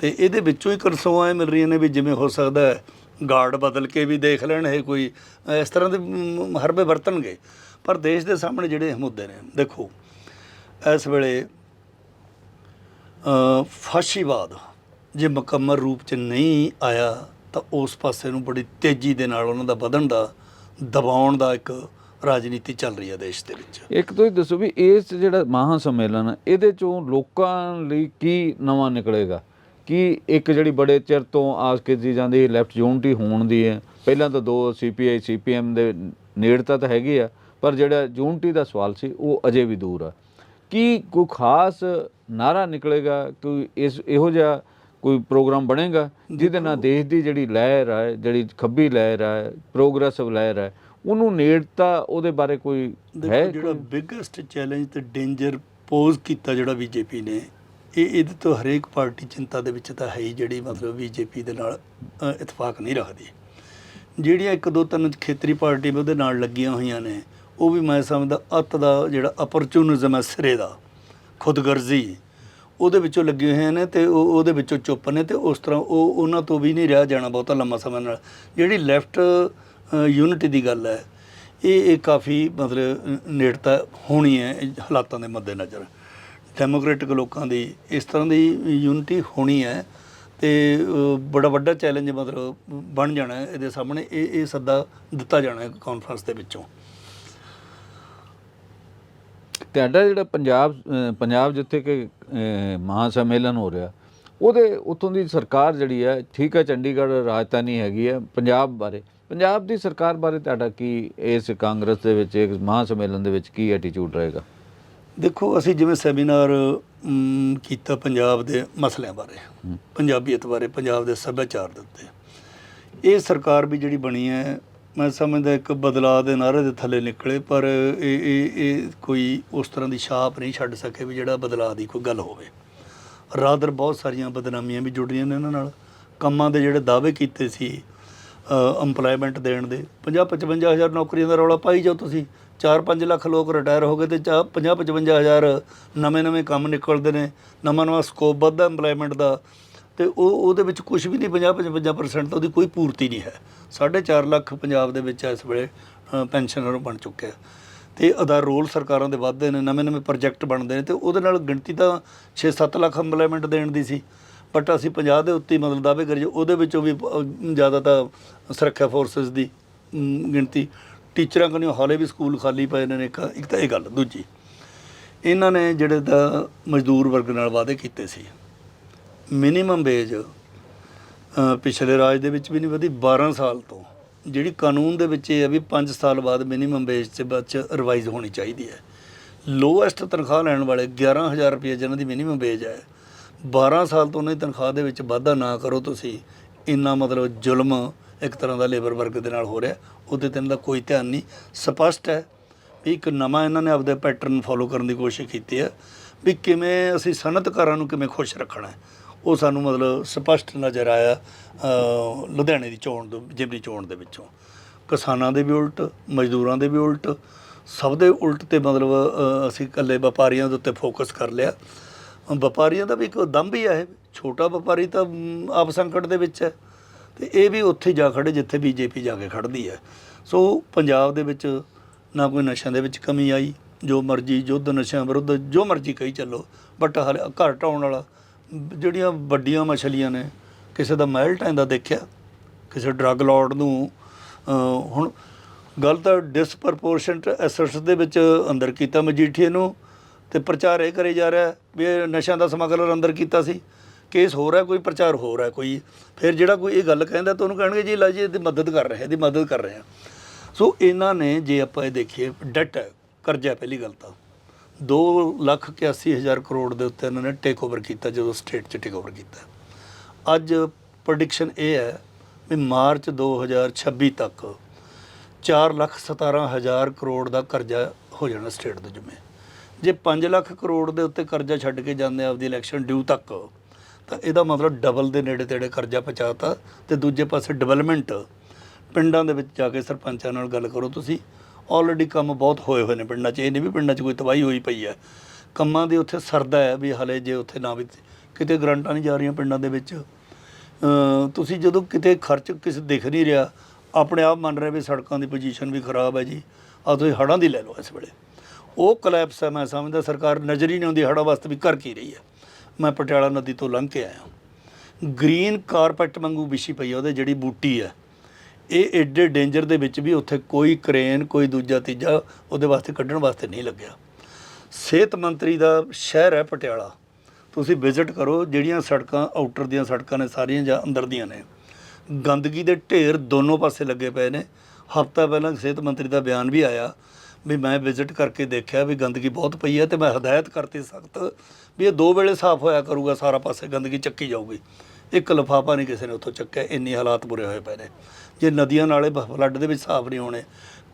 ਤੇ ਇਹਦੇ ਵਿੱਚੋਂ ਹੀ ਕਰਸੋਆਂ ਮਿਲ ਰਹੀਆਂ ਨੇ ਵੀ ਜਿਵੇਂ ਹੋ ਸਕਦਾ ਹੈ ਗਾਰਡ ਬਦਲ ਕੇ ਵੀ ਦੇਖ ਲੈਣ ਇਹ ਕੋਈ ਇਸ ਤਰ੍ਹਾਂ ਦੇ ਹਰਬੇ ਵਰਤਣਗੇ। ਪਰ ਦੇਸ਼ ਦੇ ਸਾਹਮਣੇ ਜਿਹੜੇ ਮੁੱਦੇ ਨੇ ਦੇਖੋ ਇਸ ਵੇਲੇ ਫਾਸ਼ੀਵਾਦ ਜੇ ਮੁਕੰਮਲ ਰੂਪ ਚ ਨਹੀਂ ਆਇਆ ਤਾਂ ਉਸ ਪਾਸੇ ਨੂੰ ਬੜੀ ਤੇਜ਼ੀ ਦੇ ਨਾਲ ਉਹਨਾਂ ਦਾ ਵਧਣ ਦਾ ਦਬਾਉਣ ਦਾ ਇੱਕ ਰਾਜਨੀਤੀ ਚੱਲ ਰਹੀ ਹੈ ਦੇਸ਼ ਦੇ ਵਿੱਚ। ਇੱਕ ਤੁਸੀਂ ਦੱਸੋ ਵੀ ਇਸ ਜਿਹੜਾ ਮਹਾ ਸੰਮੇਲਨ ਹੈ, ਇਹਦੇ ਚੋਂ ਲੋਕਾਂ ਲਈ ਕੀ ਨਵਾਂ ਨਿਕਲੇਗਾ? ਕੀ ਇੱਕ ਜਿਹੜੀ ਬੜੇ ਚਿਰ ਤੋਂ ਆਸ ਕੀਤੀ ਜਾਂਦੀ ਲੈਫਟ ਯੂਨਿਟੀ ਹੋਣ ਦੀ ਹੈ? ਪਹਿਲਾਂ ਤਾਂ ਦੋ ਸੀਪੀਆਈ ਸੀਪੀਐਮ ਦੇ ਨੇੜਤਾ ਤਾਂ ਹੈਗੀ ਆ ਪਰ ਜਿਹੜਾ ਯੂਨਿਟੀ ਦਾ ਸਵਾਲ ਸੀ ਉਹ ਅਜੇ ਵੀ ਦੂਰ ਆ। ਕੀ ਕੋਈ ਖਾਸ ਨਾਰਾ ਨਿਕਲੇਗਾ? ਕੋਈ ਇਸ ਇਹੋ ਜਿਹਾ ਕੋਈ ਪ੍ਰੋਗਰਾਮ ਬਣੇਗਾ ਜਿਹਦੇ ਨਾਲ ਦੇਸ਼ ਦੀ ਜਿਹੜੀ ਲਹਿਰ ਹੈ ਜਿਹੜੀ ਖੱਬੀ ਲਹਿਰ ਹੈ ਪ੍ਰੋਗਰੈਸਿਵ ਲਹਿਰ ਹੈ ਉਹਨੂੰ ਨੇੜਤਾ ਉਹਦੇ ਬਾਰੇ ਕੋਈ ਹੈ ਜਿਹੜਾ ਬਿਗੇਸਟ ਚੈਲੰਜ ਤੇ ਡੇਂਜਰ ਪੋਜ਼ ਕੀਤਾ ਜਿਹੜਾ ਬੀਜੇਪੀ ਨੇ ਇਹ ਇਹਦੇ ਤੋਂ ਹਰੇਕ ਪਾਰਟੀ ਚਿੰਤਾ ਦੇ ਵਿੱਚ ਤਾਂ ਹੈ ਹੀ ਜਿਹੜੀ ਮਤਲਬ ਬੀਜੇਪੀ ਦੇ ਨਾਲ ਇਤਫਾਕ ਨਹੀਂ ਰੱਖਦੀ। ਜਿਹੜੀਆਂ ਇੱਕ ਦੋ ਤਿੰਨ ਖੇਤਰੀ ਪਾਰਟੀ ਵੀ ਉਹਦੇ ਨਾਲ ਲੱਗੀਆਂ ਹੋਈਆਂ ਨੇ, ਉਹ ਵੀ ਮੈਂ ਸਮਝਦਾ ਅੱਤ ਦਾ ਜਿਹੜਾ ਅਪਰਚੂਨਿਜ਼ਮ ਹੈ ਸਿਰੇ ਦਾ, ਖੁਦਗਰਜ਼ੀ, ਉਹਦੇ ਵਿੱਚੋਂ ਲੱਗੇ ਹੋਏ ਨੇ ਤੇ ਉਹ ਉਹਦੇ ਵਿੱਚੋਂ ਚੁੱਪ ਨੇ ਤੇ ਉਸ ਤਰ੍ਹਾਂ ਉਹ ਉਹਨਾਂ ਤੋਂ ਵੀ ਨਹੀਂ ਰਿਹਾ ਜਾਣਾ ਬਹੁਤਾ ਲੰਮਾ ਸਮਾਂ ਨਾਲ। ਜਿਹੜੀ ਲੈਫਟ ਯੂਨਿਟੀ ਦੀ ਗੱਲ ਹੈ, ਇਹ ਇਹ ਕਾਫੀ ਮਤਲਬ ਨੇੜਤਾ ਹੋਣੀ ਹੈ ਹਾਲਾਤਾਂ ਦੇ ਮੱਦੇਨਜ਼ਰ। ਡੈਮੋਕ੍ਰੈਟਿਕ ਲੋਕਾਂ ਦੀ ਇਸ ਤਰ੍ਹਾਂ ਦੀ ਯੂਨਿਟੀ ਹੋਣੀ ਹੈ ਤੇ ਬੜਾ ਵੱਡਾ ਚੈਲੰਜ ਮਤਲਬ ਬਣ ਜਾਣਾ ਹੈ ਇਹਦੇ ਸਾਹਮਣੇ। ਇਹ ਇਹ ਸੱਦਾ ਦਿੱਤਾ ਜਾਣਾ ਹੈ ਕਾਨਫਰੰਸ ਦੇ ਵਿੱਚੋਂ। ਤੁਹਾਡਾ ਜਿਹੜਾ ਪੰਜਾਬ ਪੰਜਾਬ ਜਿੱਥੇ ਕਿ ਅਹ ਮਹਾਂ ਸੰਮੇਲਨ ਹੋ ਰਿਹਾ, ਉਹਦੇ ਉੱਥੋਂ ਦੀ ਸਰਕਾਰ ਜਿਹੜੀ ਹੈ, ਠੀਕ ਹੈ, ਚੰਡੀਗੜ੍ਹ ਰਾਜਧਾਨੀ ਹੈਗੀ ਹੈ, ਪੰਜਾਬ ਬਾਰੇ। ਪੰਜਾਬ ਦੀ ਸਰਕਾਰ ਬਾਰੇ ਤੁਹਾਡਾ ਕੀ, ਇਸ ਕਾਂਗਰਸ ਦੇ ਵਿੱਚ ਇੱਕ ਮਹਾਂ ਸੰਮੇਲਨ ਦੇ ਵਿੱਚ ਕੀ ਐਟੀਟਿਊਡ ਰਹੇਗਾ? ਦੇਖੋ, ਅਸੀਂ ਜਿਵੇਂ ਸੈਮੀਨਾਰ ਕੀਤਾ ਪੰਜਾਬ ਦੇ ਮਸਲਿਆਂ ਬਾਰੇ, ਪੰਜਾਬੀਅਤ ਬਾਰੇ, ਪੰਜਾਬ ਦੇ ਸੱਭਿਆਚਾਰ ਦੇ ਉੱਤੇ। ਇਹ ਸਰਕਾਰ ਵੀ ਜਿਹੜੀ ਬਣੀ ਹੈ, ਮੈਂ ਸਮਝਦਾ ਇੱਕ ਬਦਲਾਅ ਦੇ ਨਾਅਰੇ ਦੇ ਥੱਲੇ ਨਿਕਲੇ, ਪਰ ਇਹ ਇਹ ਇਹ ਕੋਈ ਉਸ ਤਰ੍ਹਾਂ ਦੀ ਛਾਪ ਨਹੀਂ ਛੱਡ ਸਕੇ ਵੀ ਜਿਹੜਾ ਬਦਲਾਅ ਦੀ ਕੋਈ ਗੱਲ ਹੋਵੇ। ਰਾਦਰ ਬਹੁਤ ਸਾਰੀਆਂ ਬਦਨਾਮੀਆਂ ਵੀ ਜੁੜ ਰਹੀਆਂ ਨੇ ਇਹਨਾਂ ਨਾਲ। ਕੰਮਾਂ ਦੇ ਜਿਹੜੇ ਦਾਅਵੇ ਕੀਤੇ ਸੀ ਅੰਪਲੋਇਮੈਂਟ ਦੇਣ ਦੇ 50 55 ਹਜ਼ਾਰ ਨੌਕਰੀਆਂ ਦਾ ਰੌਲਾ ਪਾਈ ਜਾਓ ਤੁਸੀਂ। 4-5 ਲੱਖ ਲੋਕ ਰਿਟਾਇਰ ਹੋ ਗਏ ਤੇ 50 55 ਹਜ਼ਾਰ ਨਵੇਂ-ਨਵੇਂ ਕੰਮ ਨਿਕਲਦੇ ਨੇ, ਨਵਾਂ-ਨਵਾਂ ਸਕੋਪ ਵੱਧਦਾ EMPLOYMENT ਦਾ ਤੇ ਉਹ, ਉਹਦੇ ਵਿੱਚ ਕੁਝ ਵੀ ਨਹੀਂ 50-55% ਤਾਂ ਉਹਦੀ ਕੋਈ ਪੂਰਤੀ ਨਹੀਂ ਹੈ। 4.5 ਲੱਖ ਪੰਜਾਬ ਦੇ ਵਿੱਚ ਇਸ ਵੇਲੇ ਪੈਨਸ਼ਨਰ ਬਣ ਚੁੱਕੇ ਆ ਤੇ ਅਦਾ ਰੋਲ ਸਰਕਾਰਾਂ ਦੇ ਵੱਧਦੇ ਨੇ, ਨਵੇਂ-ਨਵੇਂ ਪ੍ਰੋਜੈਕਟ ਬਣਦੇ ਨੇ ਤੇ ਉਹਦੇ ਨਾਲ ਗਿਣਤੀ ਤਾਂ 6-7 ਲੱਖ EMPLOYMENT ਦੇਣ ਦੀ ਸੀ। ਬਟ ਅਸੀਂ 50 ਦੇ ਉੱਤੇ ਮਤਲਬ ਦਾਅਵੇ ਕਰੀਏ, ਉਹਦੇ ਵਿੱਚੋਂ ਵੀ ਜ਼ਿਆਦਾ ਤਾਂ ਸੁਰੱਖਿਆ ਫੋਰਸਸ ਦੀ ਗਿਣਤੀ ਟੀਚਰਾਂ ਕੋਲ ਹਾਲੇ ਵੀ ਸਕੂਲ ਖਾਲੀ ਪਏ ਨੇ ਇੱਕ ਇੱਕ ਤਾਂ ਇਹ ਗੱਲ, ਦੂਜੀ, ਇਹਨਾਂ ਨੇ ਜਿਹੜੇ ਤਾਂ ਮਜ਼ਦੂਰ ਵਰਗ ਨਾਲ ਵਾਅਦੇ ਕੀਤੇ ਸੀ। ਮਿਨੀਮਮ ਵੇਜ ਪਿਛਲੇ ਰਾਜ ਦੇ ਵਿੱਚ ਵੀ ਨਹੀਂ ਵਧੀ 12 ਸਾਲ ਤੋਂ। ਜਿਹੜੀ ਕਾਨੂੰਨ ਦੇ ਵਿੱਚ ਇਹ ਹੈ ਵੀ 5 ਸਾਲ ਬਾਅਦ ਮਿਨੀਮਮ ਵੇਜ 'ਚ ਬੱਚ ਰਿਵਾਈਜ਼ ਹੋਣੀ ਚਾਹੀਦੀ ਹੈ। ਲੋਐਸਟ ਤਨਖਾਹ ਲੈਣ ਵਾਲੇ 11000 ਰੁਪਏ ਜਿਹਨਾਂ ਦੀ ਮਿਨੀਮਮ ਵੇਜ ਹੈ 12 ਸਾਲ ਤੋਂ ਉਹਨਾਂ ਦੀ ਤਨਖਾਹ ਦੇ ਵਿੱਚ ਵਾਧਾ ਨਾ ਕਰੋ ਤੁਸੀਂ। ਇੰਨਾ ਮਤਲਬ ਜ਼ੁਲਮ ਇੱਕ ਤਰ੍ਹਾਂ ਦਾ ਲੇਬਰ ਵਰਗ ਦੇ ਨਾਲ ਹੋ ਰਿਹਾ। ਉਹਦੇ ਤੇ ਇਹਨਾਂ ਦਾ ਕੋਈ ਧਿਆਨ ਨਹੀਂ। ਸਪਸ਼ਟ ਹੈ ਵੀ ਇੱਕ ਨਵਾਂ ਇਹਨਾਂ ਨੇ ਆਪਦੇ ਪੈਟਰਨ ਫੋਲੋ ਕਰਨ ਦੀ ਕੋਸ਼ਿਸ਼ ਕੀਤੀ ਹੈ ਵੀ ਕਿਵੇਂ ਅਸੀਂ ਸਨਅਤਕਾਰਾਂ ਨੂੰ ਕਿਵੇਂ ਖੁਸ਼ ਰੱਖਣਾ ਹੈ। ਉਹ ਸਾਨੂੰ ਮਤਲਬ ਸਪਸ਼ਟ ਨਜ਼ਰ ਆਇਆ ਲੁਧਿਆਣੇ ਦੀ ਚੋਣ ਤੋਂ ਜਿਮਨੀ ਚੋਣ ਦੇ ਵਿੱਚੋਂ। ਕਿਸਾਨਾਂ ਦੇ ਵੀ ਉਲਟ, ਮਜ਼ਦੂਰਾਂ ਦੇ ਵੀ ਉਲਟ, ਸਭ ਦੇ ਉਲਟ ਤੇ ਮਤਲਬ ਅਸੀਂ ਇਕੱਲੇ ਵਪਾਰੀਆਂ ਦੇ ਉੱਤੇ ਫੋਕਸ ਕਰ ਲਿਆ। ਵਪਾਰੀਆਂ ਦਾ ਵੀ ਇੱਕ ਦਮ ਵੀ ਹੈ ਛੋਟਾ ਵਪਾਰੀ ਤਾਂ ਆਪ ਸੰਕਟ ਦੇ ਵਿੱਚ ਹੈ। ਤੇ ਇਹ ਵੀ ਉੱਥੇ ਜਾ ਖੜੇ ਜਿੱਥੇ ਬੀਜੇਪੀ ਜਾ ਕੇ ਖੜਦੀ ਹੈ। ਸੋ ਪੰਜਾਬ ਦੇ ਵਿੱਚ ਨਾ ਕੋਈ ਨਸ਼ਿਆਂ ਦੇ ਵਿੱਚ ਕਮੀ ਆਈ, ਜੋ ਮਰਜ਼ੀ ਯੁੱਧ ਨਸ਼ਿਆਂ ਵਿਰੁੱਧ ਜੋ ਮਰਜ਼ੀ ਕਹੀ ਚੱਲੋ ਬਟ ਹਾਲੇ ਘਰ ਢਾਉਣ ਵਾਲਾ, ਜਿਹੜੀਆਂ ਵੱਡੀਆਂ ਮਛਲੀਆਂ ਨੇ, ਕਿਸੇ ਦਾ ਮਹਿਲ ਢਾਂਦਾ ਦੇਖਿਆ, ਕਿਸੇ ਡਰੱਗ ਲਾਰਡ ਨੂੰ ਹੁਣ ਗੱਲ ਤਾਂ ਡਿਸਪਰਪੋਰਸ਼ਨਟ ਐਸੈਟਸ ਦੇ ਵਿੱਚ ਅੰਦਰ ਕੀਤਾ ਮਜੀਠੀਏ ਨੂੰ, ਤੇ ਪ੍ਰਚਾਰ ਇਹ ਕਰੇ ਜਾ ਰਿਹਾ ਵੀ ਇਹ ਨਸ਼ਿਆਂ ਦਾ ਸਮਗਲਰ ਅੰਦਰ ਕੀਤਾ ਸੀ। ਕੇਸ ਹੋ ਰਿਹਾ, ਕੋਈ ਪ੍ਰਚਾਰ ਹੋ ਰਿਹਾ, ਕੋਈ ਫਿਰ ਜਿਹੜਾ ਕੋਈ ਇਹ ਗੱਲ ਕਹਿੰਦਾ ਤਾਂ ਉਹਨੂੰ ਕਹਿਣਗੇ ਜੀ, ਲਾ ਜੀ, ਇਹਦੀ ਮਦਦ ਕਰ ਰਿਹਾ ਇਹਦੀ ਮਦਦ ਕਰ ਰਿਹਾ ਸੋ ਇਹਨਾਂ ਨੇ ਜੇ ਆਪਾਂ ਇਹ ਦੇਖੀਏ ਡੈਟ ਹੈ ਕਰਜ਼ਾ ਪਹਿਲੀ ਗੱਲ ਤਾਂ। 2 ਲੱਖ ਇਕਿਆਸੀ ਹਜ਼ਾਰ ਕਰੋੜ ਦੇ ਉੱਤੇ ਇਹਨਾਂ ਨੇ ਟੇਕ ਓਵਰ ਕੀਤਾ, ਜਦੋਂ ਸਟੇਟ 'ਚ ਟੇਕ ਓਵਰ ਕੀਤਾ। ਅੱਜ ਪ੍ਰੈਡਿਕਸ਼ਨ ਇਹ ਹੈ ਵੀ ਮਾਰਚ 2026 ਤੱਕ 4 ਲੱਖ 17 ਹਜ਼ਾਰ ਕਰੋੜ ਦਾ ਕਰਜ਼ਾ ਹੋ ਜਾਣਾ ਸਟੇਟ ਦੇ ਜਿੰਮੇ। ਜੇ 5 ਲੱਖ ਕਰੋੜ ਦੇ ਉੱਤੇ ਕਰਜ਼ਾ ਛੱਡ ਕੇ ਜਾਂਦੇ ਆਪਦੀ ਇਲੈਕਸ਼ਨ ਡਿਊ ਤੱਕ ਤਾਂ ਇਹਦਾ ਮਤਲਬ ਡਬਲ ਦੇ ਨੇੜੇ ਤੇੜੇ ਕਰਜ਼ਾ ਪਹੁੰਚਾਤਾ ਤੇ ਦੂਜੇ ਪਾਸੇ ਡਿਵੈਲਪਮੈਂਟ ਪਿੰਡਾਂ ਦੇ ਵਿੱਚ ਜਾ ਕੇ ਸਰਪੰਚਾਂ ਨਾਲ ਗੱਲ ਕਰੋ ਤੁਸੀਂ। ਆਲਰੇਡੀ ਕੰਮ ਬਹੁਤ ਹੋਏ ਹੋਏ ਨੇ ਪਿੰਡਾਂ 'ਚ, ਇਹ ਨਹੀਂ ਵੀ ਪਿੰਡਾਂ 'ਚ ਕੋਈ ਤਬਾਹੀ ਹੋਈ ਪਈ ਹੈ। ਕੰਮਾਂ ਦੇ ਉੱਥੇ ਸਰਦਾ ਹੈ ਵੀ ਹਲੇ ਜੇ ਉੱਥੇ ਨਾ ਵੀ ਕਿਤੇ ਗਰੰਟਾਂ ਨਹੀਂ ਜਾ ਰਹੀਆਂ ਪਿੰਡਾਂ ਦੇ ਵਿੱਚ। ਤੁਸੀਂ ਜਦੋਂ ਕਿਤੇ ਖਰਚ ਕਿਸੇ ਦਿਖ ਨਹੀਂ ਰਿਹਾ, ਆਪਣੇ ਆਪ ਮੰਨ ਰਹੇ ਵੀ ਸੜਕਾਂ ਦੀ ਪੋਜੀਸ਼ਨ ਵੀ ਖਰਾਬ ਹੈ ਜੀ ਆ ਤੁਸੀਂ ਹੜ੍ਹਾਂ ਦੀ ਲੈ ਲਓ ਇਸ ਵੇਲੇ। ਉਹ ਕਲੈਪਸ ਹੈ, ਮੈਂ ਸਮਝਦਾ ਸਰਕਾਰ ਨਜ਼ਰ ਹੀ ਨਹੀਂ ਆਉਂਦੀ, ਹੜ੍ਹਾਂ ਵਾਸਤੇ ਵੀ ਕਰ ਕੀ ਰਹੀ ਹੈ। ਮੈਂ ਪਟਿਆਲਾ ਨਦੀ ਤੋਂ ਲੰਘ ਕੇ ਆਇਆ। ਗ੍ਰੀਨ ਕਾਰਪੈਟ ਵਾਂਗੂ ਵਿਛੀ ਪਈ ਆ ਉਹਦੇ ਜਿਹੜੀ ਬੂਟੀ ਹੈ ਇਹ ਐਡੇ ਡੇਂਜਰ ਦੇ ਵਿੱਚ ਵੀ ਉੱਥੇ ਕੋਈ ਕ੍ਰੇਨ, ਕੋਈ ਦੂਜਾ ਤੀਜਾ ਉਹਦੇ ਵਾਸਤੇ ਕੱਢਣ ਵਾਸਤੇ ਨਹੀਂ ਲੱਗਿਆ। ਸਿਹਤ ਮੰਤਰੀ ਦਾ ਸ਼ਹਿਰ ਹੈ ਪਟਿਆਲਾ। ਤੁਸੀਂ ਵਿਜ਼ਿਟ ਕਰੋ, ਜਿਹੜੀਆਂ ਸੜਕਾਂ ਆਊਟਰ ਦੀਆਂ ਸੜਕਾਂ ਨੇ ਸਾਰੀਆਂ ਜਾਂ ਅੰਦਰ ਦੀਆਂ ਨੇ। ਗੰਦਗੀ ਦੇ ਢੇਰ ਦੋਨੋਂ ਪਾਸੇ ਲੱਗੇ ਪਏ ਨੇ। ਹਫਤਾ ਪਹਿਲਾਂ ਸਿਹਤ ਮੰਤਰੀ ਦਾ ਬਿਆਨ ਵੀ ਆਇਆ ਵੀ ਮੈਂ ਵਿਜ਼ਿਟ ਕਰਕੇ ਦੇਖਿਆ ਵੀ ਗੰਦਗੀ ਬਹੁਤ ਪਈ ਹੈ ਤੇ ਮੈਂ ਹਦਾਇਤ ਕਰਤੀ ਸਖਤ ਵੀ ਇਹ ਦੋ ਵੇਲੇ ਸਾਫ਼ ਹੋਇਆ ਕਰੂਗਾ, ਸਾਰਾ ਪਾਸੇ ਗੰਦਗੀ ਚੱਕੀ ਜਾਊਗੀ। ਇੱਕ ਲਫਾਫਾ ਨਹੀਂ ਕਿਸੇ ਨੇ ਉੱਥੋਂ ਚੱਕਿਆ, ਇੰਨੇ ਹਾਲਾਤ ਬੁਰੇ ਹੋਏ ਪਏ ਨੇ। ਜੇ ਨਦੀਆਂ ਨਾਲੇ ਬ- ਫਲੱਡ ਦੇ ਵਿੱਚ ਸਾਫ਼ ਨਹੀਂ ਹੋਣੇ,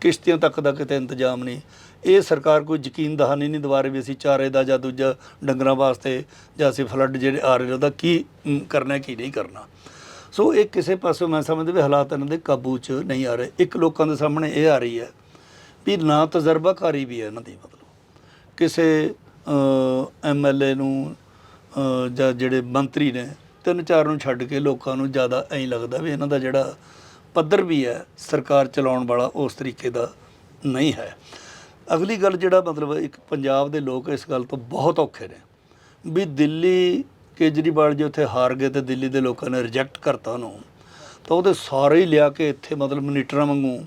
ਕਿਸ਼ਤੀਆਂ ਤੱਕ ਦਾ ਕਿਤੇ ਇੰਤਜ਼ਾਮ ਨਹੀਂ, ਇਹ ਸਰਕਾਰ ਕੋਈ ਯਕੀਨ ਦਹਾਨੀ ਨਹੀਂ ਦਵਾ ਰਹੀ ਵੀ ਅਸੀਂ ਚਾਰੇ ਦਾ ਜਾਂ ਦੂਜਾ ਡੰਗਰਾਂ ਵਾਸਤੇ ਜਾਂ ਅਸੀਂ ਫਲੱਡ ਜਿਹੜੇ ਆ ਰਹੇ ਉਹਦਾ ਕੀ ਕਰਨਾ, ਕੀ ਨਹੀਂ ਕਰਨਾ। ਸੋ ਇਹ ਕਿਸੇ ਪਾਸੋਂ ਮੈਂ ਸਮਝਦਾ ਵੀ ਹਾਲਾਤ ਇਹਨਾਂ ਦੇ ਕਾਬੂ 'ਚ ਨਹੀਂ ਆ ਰਹੇ। ਇੱਕ ਲੋਕਾਂ ਦੇ ਸਾਹਮਣੇ ਇਹ ਆ ਰਹੀ ਹੈ ਵੀ ਨਾ ਤਜਰਬਾਕਾਰੀ ਵੀ ਹੈ ਇਹਨਾਂ ਦੀ, ਮਤਲਬ। ਕਿਸੇ ਐਮਐਲਏ ਨੂੰ ਜਾਂ ਜਿਹੜੇ ਮੰਤਰੀ ਨੇ, ਤਿੰਨ ਚਾਰ ਨੂੰ ਛੱਡ ਕੇ ਲੋਕਾਂ ਨੂੰ ਜ਼ਿਆਦਾ ਐਂ ਲੱਗਦਾ ਵੀ ਇਹਨਾਂ ਦਾ ਜਿਹੜਾ ਪੱਧਰ ਵੀ ਹੈ, ਸਰਕਾਰ ਚਲਾਉਣ ਵਾਲਾ ਉਸ ਤਰੀਕੇ ਦਾ ਨਹੀਂ ਹੈ। ਅਗਲੀ ਗੱਲ ਜਿਹੜਾ, ਮਤਲਬ, ਇੱਕ ਪੰਜਾਬ ਦੇ ਲੋਕ ਇਸ ਗੱਲ ਤੋਂ ਬਹੁਤ ਔਖੇ ਨੇ ਵੀ ਦਿੱਲੀ, ਕੇਜਰੀਵਾਲ ਜੀ ਉੱਥੇ ਹਾਰ ਗਏ ਤੇ ਦਿੱਲੀ ਦੇ ਲੋਕਾਂ ਨੇ ਰਿਜੈਕਟ ਕਰਤਾ ਉਹਨੂੰ, ਤਾਂ ਉਹਦੇ ਸਾਰੇ ਹੀ ਲਿਆ ਕੇ ਇੱਥੇ, ਮਤਲਬ, ਮਨੀਟਰਾਂ ਵਾਂਗੂ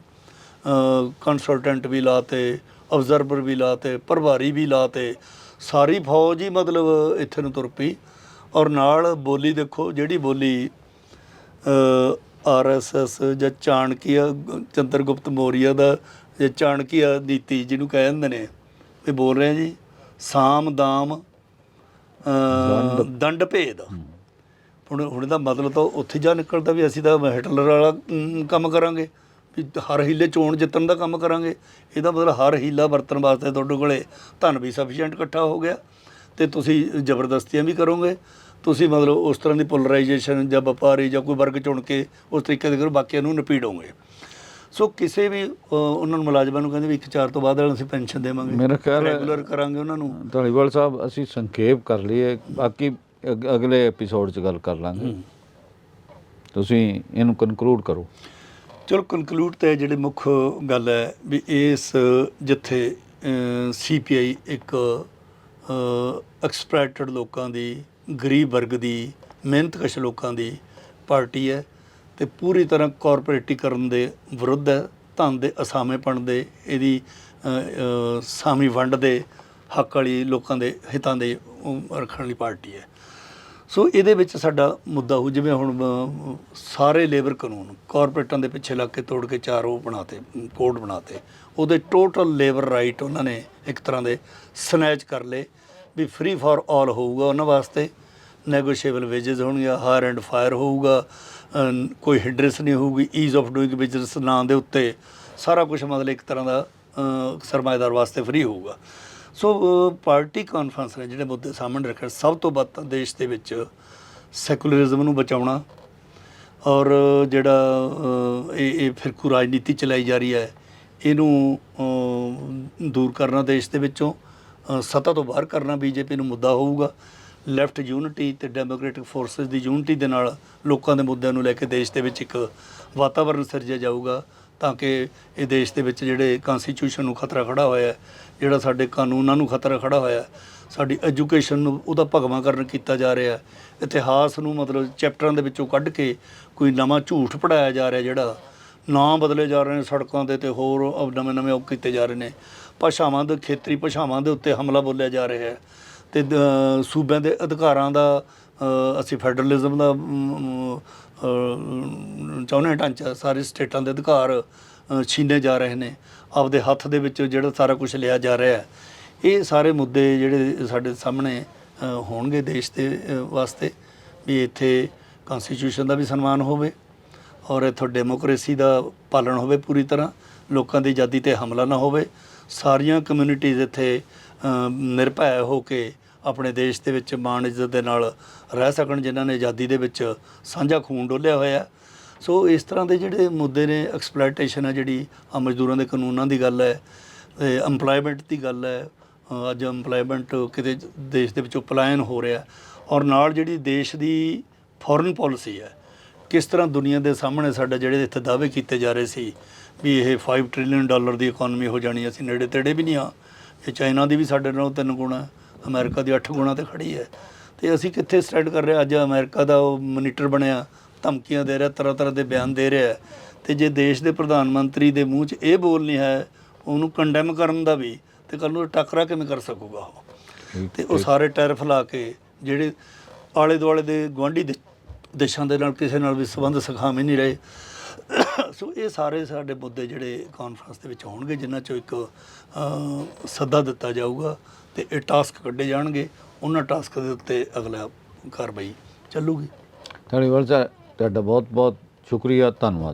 ਕੰਸਲਟੈਂਟ ਵੀ ਲਾਤੇ ਆਬਜ਼ਰਵਰ ਵੀ ਲਾਤੇ ਪ੍ਰਭਾਰੀ ਵੀ ਲਾਤੇ ਸਾਰੀ ਫੌਜ ਹੀ ਮਤਲਬ ਇੱਥੇ ਨੂੰ ਤੁਰ ਪਈ। ਔਰ ਨਾਲ ਬੋਲੀ ਦੇਖੋ ਜਿਹੜੀ ਬੋਲੀ ਆਰਐਸਐਸ ਜਾਂ ਚਾਣਕੀਆ ਚੰਦਰਗੁਪਤ ਮੌਰੀਆ ਦਾ ਜਾਂ ਚਾਣਕੀਆ ਨੀਤੀ ਜਿਹਨੂੰ ਕਹਿ ਜਾਂਦੇ ਨੇ ਇਹ ਬੋਲ ਰਹੇ ਜੀ ਸਾਮ ਦਾਮ ਅ, ਦੰਡ। ਭੇਦ ਹੁਣ ਹੁਣ ਦਾ ਮਤਲਬ ਤਾਂ ਉੱਥੇ ਜਾ ਨਿਕਲਦਾ ਵੀ ਅਸੀਂ ਤਾਂ ਹਿਟਲਰ ਵਾਲਾ ਕੰਮ ਕਰਾਂਗੇ। ਵੀ ਹਰ ਹੀਲੇ ਚੋਣ ਜਿੱਤਣ ਦਾ ਕੰਮ ਕਰਾਂਗੇ। ਇਹਦਾ ਮਤਲਬ ਹਰ ਹੀਲਾ ਵਰਤਣ ਵਾਸਤੇ ਤੁਹਾਡੇ ਕੋਲੇ ਧਨ ਵੀ ਸਫੀਸ਼ੀਐਂਟ ਇਕੱਠਾ ਹੋ ਗਿਆ ਤੇ ਤੁਸੀਂ ਜ਼ਬਰਦਸਤੀਆਂ ਵੀ ਕਰੋਗੇ। ਤੁਸੀਂ ਮਤਲਬ ਉਸ ਤਰ੍ਹਾਂ ਦੀ ਪੋਲਰਾਈਜੇਸ਼ਨ ਜਾਂ ਵਪਾਰੀ ਜਾਂ ਕੋਈ ਵਰਗ ਚੁਣ ਕੇ ਉਸ ਤਰੀਕੇ ਦੇ ਕਰੋ ਬਾਕੀਆਂ ਨੂੰ ਨਪੀੜੋਗੇ ਸੋ ਕਿਸੇ ਵੀ ਉਹਨਾਂ ਨੂੰ ਮੁਲਾਜ਼ਮਾਂ ਨੂੰ ਕਹਿੰਦੇ ਵੀ ਇੱਕ ਚਾਰ ਤੋਂ ਬਾਅਦ ਅਸੀਂ ਪੈਨਸ਼ਨ ਦੇਵਾਂਗੇ। ਮੇਰਾ ਖਿਆਲ ਰੈਗੂਲਰ ਕਰਾਂਗੇ ਉਹਨਾਂ ਨੂੰ। ਢਾਲੀਵਾਲ ਸਾਹਿਬ ਅਸੀਂ ਸੰਖੇਪ ਕਰ ਲਈਏ ਬਾਕੀ ਅਗ- ਅਗਲੇ ਐਪੀਸੋਡ 'ਚ ਗੱਲ ਕਰ ਲਾਂਗੇ। ਤੁਸੀਂ ਇਹਨੂੰ ਕਨਕਲੂਡ ਕਰੋ। ਚਲੋ ਕਨਕਲੂਡ ਤੇ ਜਿਹੜੇ ਮੁੱਖ ਗੱਲ ਹੈ ਵੀ ਇਸ ਜਿੱਥੇ ਸੀਪੀਆਈ ਇੱਕ ਐਕਸਪਲੈਟਡ ਲੋਕਾਂ ਦੀ, ਗਰੀਬ ਵਰਗ ਦੀ, ਮਿਹਨਤਕਸ਼ ਲੋਕਾਂ ਦੀ ਪਾਰਟੀ ਹੈ ਤੇ ਪੂਰੀ ਤਰ੍ਹਾਂ ਕਾਰਪੋਰੇਟੀਕਰਨ ਦੇ ਵਿਰੁੱਧ ਹੈ, ਧਨ ਦੇ ਅਸਾਮੇਪਣ ਦੇ, ਇਹਦੀ ਸਾਮੀ ਵੰਡ ਦੇ ਹੱਕ ਵਾਲੀ ਲੋਕਾਂ ਦੇ ਹਿੱਤਾਂ ਦੇ ਰੱਖਣ ਵਾਲੀ ਪਾਰਟੀ ਹੈ। ਸੋ ਇਹਦੇ ਵਿੱਚ ਸਾਡਾ ਮੁੱਦਾ ਹੋ ਜਿਵੇਂ ਹੁਣ ਸਾਰੇ ਲੇਬਰ ਕਾਨੂੰਨ ਕਾਰਪੋਰੇਟਾਂ ਦੇ ਪਿੱਛੇ ਲੱਗ ਕੇ ਤੋੜ ਕੇ ਚਾਰ ਉਹ ਬਣਾਤੇ ਕੋਡ ਬਣਾਤੇ ਉਹਦੇ ਟੋਟਲ ਲੇਬਰ ਰਾਈਟ ਉਹਨਾਂ ਨੇ ਇੱਕ ਤਰ੍ਹਾਂ ਦੇ ਸਨੈਚ ਕਰ ਲਏ ਵੀ ਫ੍ਰੀ ਫਾਰ ਆਲ ਹੋਊਗਾ ਉਹਨਾਂ ਵਾਸਤੇ ਨੈਗੋਸ਼ੀਏਬਲ ਵੇਜਸ ਹੋਣਗੇ ਹਾਇਰ ਐਂਡ ਫਾਇਰ ਹੋਊਗਾ ਕੋਈ ਹਿੰਡਰੈਂਸ ਨਹੀਂ ਹੋਊਗੀ ਈਜ਼ ਆਫ ਡੂਇੰਗ ਬਿਜ਼ਨਸ ਨਾਂ ਦੇ ਉੱਤੇ ਸਾਰਾ ਕੁਝ ਮਤਲਬ ਇੱਕ ਤਰ੍ਹਾਂ ਦਾ ਅ, ਸਰਮਾਏਦਾਰ ਵਾਸਤੇ ਫ੍ਰੀ ਹੋਊਗਾ। ਸੋ ਪਾਰਟੀ ਕਾਨਫਰੰਸ ਨੇ ਜਿਹੜੇ ਮੁੱਦੇ ਸਾਹਮਣੇ ਰੱਖੇ ਸਭ ਤੋਂ ਵੱਧ ਤਾਂ ਦੇਸ਼ ਦੇ ਵਿੱਚ ਸੈਕੂਲਰਿਜ਼ਮ ਨੂੰ ਬਚਾਉਣਾ ਔਰ ਜਿਹੜਾ ਇਹ ਇਹ ਫਿਰਕੂ ਰਾਜਨੀਤੀ ਚਲਾਈ ਜਾ ਰਹੀ ਹੈ ਇਹਨੂੰ ਦੂਰ ਕਰਨਾ ਦੇਸ਼ ਦੇ ਵਿੱਚੋਂ ਅ, ਸੱਤਾ ਤੋਂ ਬਾਹਰ ਕਰਨਾ ਬੀਜੇਪੀ ਨੂੰ ਮੁੱਦਾ ਹੋਊਗਾ। ਲੈਫਟ ਯੂਨਿਟੀ ਤੇ ਡੈਮੋਕ੍ਰੈਟਿਕ ਫੋਰਸਸ ਦੀ ਯੂਨਿਟੀ ਦੇ ਨਾਲ ਲੋਕਾਂ ਦੇ ਮੁੱਦਿਆਂ ਨੂੰ ਲੈ ਕੇ ਦੇਸ਼ ਦੇ ਵਿੱਚ ਇੱਕ ਵਾਤਾਵਰਣ ਸਿਰਜਿਆ ਜਾਊਗਾ। ਤਾਂ ਕਿ ਇਹ ਦੇਸ਼ ਦੇ ਵਿੱਚ ਜਿਹੜੇ ਕਨਸਟੀਟਿਊਸ਼ਨ ਨੂੰ ਖਤਰਾ ਖੜਾ ਹੋਇਆ ਹੈ, ਜਿਹੜਾ ਸਾਡੇ ਕਾਨੂੰਨਾਂ ਨੂੰ ਖਤਰਾ ਖੜਾ ਹੋਇਆ ਹੈ, ਸਾਡੀ ਐਜੂਕੇਸ਼ਨ ਨੂੰ ਉਹਦਾ ਭਗਵਾਂਕਰਨ ਕੀਤਾ ਜਾ ਰਿਹਾ ਹੈ। ਇਤਿਹਾਸ ਨੂੰ ਮਤਲਬ ਚੈਪਟਰਾਂ ਦੇ ਵਿੱਚੋਂ ਕੱਢ ਕੇ ਕੋਈ ਨਵਾਂ ਝੂਠ ਪੜਾਇਆ ਜਾ ਰਿਹਾ ਜਿਹੜਾ ਨਾਂ ਬਦਲੇ ਜਾ ਰਹੇ ਨੇ ਸੜਕਾਂ ਦੇ ਤੇ ਹੋਰ ਨਵੇਂ ਨਵੇਂ ਉਹ ਕੀਤੇ ਜਾ ਰਹੇ ਨੇ। ਭਾਸ਼ਾਵਾਂ ਦੇ ਖੇਤਰੀ ਭਾਸ਼ਾਵਾਂ ਦੇ ਉੱਤੇ ਹਮਲਾ ਬੋਲਿਆ ਜਾ ਰਿਹਾ ਹੈ ਤੇ ਦ- ਸੂਬਿਆਂ ਦੇ ਅਧਿਕਾਰਾਂ ਦਾ ਅਸੀਂ ਫੈਡਰਲਿਜ਼ਮ ਦਾ ਚਾਹੁੰਦੇ ਹਾਂ ਢਾਂਚਾ, ਸਾਰੇ ਸਟੇਟਾਂ ਦੇ ਅਧਿਕਾਰ ਛੀਨੇ ਜਾ ਰਹੇ ਨੇ। ਆਪਦੇ ਹੱਥ ਦੇ ਵਿੱਚ ਜਿਹੜਾ ਸਾਰਾ ਕੁਝ ਲਿਆ ਜਾ ਰਿਹਾ ਹੈ। ਇਹ ਸਾਰੇ ਮੁੱਦੇ ਜਿਹੜੇ ਸਾਡੇ ਸਾਹਮਣੇ ਹੋਣਗੇ ਦੇਸ਼ ਦੇ ਵਾਸਤੇ ਵੀ ਇੱਥੇ ਕਨਸਟੀਟਿਊਸ਼ਨ ਦਾ ਵੀ ਸਨਮਾਨ ਹੋਵੇ ਔਰ ਇੱਥੋਂ ਡੈਮੋਕ੍ਰੇਸੀ ਦਾ ਪਾਲਣ ਹੋਵੇ ਪੂਰੀ ਤਰ੍ਹਾਂ, ਲੋਕਾਂ ਦੀ ਆਜ਼ਾਦੀ ਤੇ ਹਮਲਾ ਨਾ ਹੋਵੇ। ਸਾਰੀਆਂ ਕਮਿਊਨਿਟੀਜ਼ ਇੱਥੇ ਨਿਰਭੈ ਹੋ ਕੇ ਆਪਣੇ ਦੇਸ਼ ਦੇ ਵਿੱਚ ਮਾਣ ਇੱਜ਼ਤ ਦੇ ਨਾਲ ਰਹਿ ਸਕਣ, ਜਿਨ੍ਹਾਂ ਨੇ ਆਜ਼ਾਦੀ ਦੇ ਵਿੱਚ ਸਾਂਝਾ ਖੂਨ ਡੋਲਿਆ ਹੋਇਆ ਸੋ ਇਸ ਤਰ੍ਹਾਂ ਦੇ ਜਿਹੜੇ ਮੁੱਦੇ ਨੇ ਐਕਸਪਲੋਇਟੇਸ਼ਨ ਹੈ ਜਿਹੜੀ ਆ ਮਜ਼ਦੂਰਾਂ ਦੇ ਕਾਨੂੰਨਾਂ ਦੀ ਗੱਲ ਹੈ, ਤੇ ਦੀ ਗੱਲ ਹੈ ਅੱਜ EMPLOYMENT ਕਿਤੇ ਦੇਸ਼ ਦੇ ਵਿੱਚੋਂ ਪਲਾਇਨ ਹੋ ਰਿਹਾ ਔਰ ਨਾਲ ਜਿਹੜੀ ਦੇਸ਼ ਦੀ ਫੋਰਨ ਪਾਲਿਸੀ ਹੈ, ਕਿਸ ਤਰ੍ਹਾਂ ਦੁਨੀਆ ਦੇ ਸਾਹਮਣੇ ਸਾਡਾ ਜਿਹੜੇ ਇੱਥੇ ਦਾਅਵੇ ਕੀਤੇ ਜਾ ਰਹੇ ਸੀ ਵੀ ਇਹ 5 ਟ੍ਰਿਲੀਅਨ ਡਾਲਰ ਦੀ ਇਕਨੋਮੀ ਹੋ ਜਾਣੀ, ਅਸੀਂ ਨੇੜੇ ਤੇੜੇ ਵੀ ਨਹੀਂ ਆ ਇਹ ਚਾਈਨਾ ਦੀ ਵੀ ਸਾਡੇ ਨਾਲੋਂ ਤਿੰਨ ਗੁਣਾ ਅਮਰੀਕਾ ਦੀ 8 ਗੁਣਾ ਤੇ ਖੜੀ ਹੈ ਤੇ ਅਸੀਂ ਕਿੱਥੇ ਸਟੈਂਡ ਕਰ ਰਹੇ? ਅੱਜ ਅਮਰੀਕਾ ਦਾ ਉਹ ਮੋਨੀਟਰ ਬਣਿਆ ਧਮਕੀਆਂ ਦੇ ਰਿਹਾ ਤਰ੍ਹਾਂ ਤਰ੍ਹਾਂ ਦੇ ਬਿਆਨ ਦੇ ਰਿਹਾ। ਤੇ ਜੇ ਦੇਸ਼ ਦੇ ਪ੍ਰਧਾਨ ਮੰਤਰੀ ਦੇ ਮੂੰਹ 'ਚ ਇਹ ਬੋਲ ਨਹੀਂ ਹੈ ਉਹਨੂੰ ਕੰਡੈਮ ਕਰਨ ਦਾ ਵੀ ਤੇ ਕੱਲ ਨੂੰ ਟੱਕਰਾ ਕਿਵੇਂ ਕਰ ਸਕੂਗਾ ਉਹ ਤੇ ਉਹ ਸਾਰੇ ਟੈਰਫ ਲਾ ਕੇ ਜਿਹੜੇ ਆਲੇ ਦੁਆਲੇ ਦੇ ਗਵਾਂਢੀ ਦੇ- ਦੇਸ਼ਾਂ ਦੇ ਨਾਲ ਕਿਸੇ ਨਾਲ ਵੀ ਸੰਬੰਧ ਸਖਾਵੇਂ ਨਹੀਂ ਰਹੇ ਸੋ ਇਹ ਸਾਰੇ ਸਾਡੇ ਮੁੱਦੇ ਜਿਹੜੇ ਕਾਨਫਰੰਸ ਦੇ ਵਿੱਚ ਹੋਣਗੇ ਜਿਨ੍ਹਾਂ ਚੋਂ ਇੱਕ ਸੱਦਾ ਦਿੱਤਾ ਜਾਊਗਾ ਤੇ ਇਹ ਟਾਸਕ ਕੱਢੇ ਜਾਣਗੇ, ਉਹਨਾਂ ਟਾਸਕ ਦੇ ਉੱਤੇ ਅਗਲਾ ਕਾਰਵਾਈ ਚੱਲੂਗੀ। ਧੰਨਵਾਦ ਸਾਹਿਬ ਤੁਹਾਡਾ ਬਹੁਤ ਬਹੁਤ ਸ਼ੁਕਰੀਆ, ਧੰਨਵਾਦ।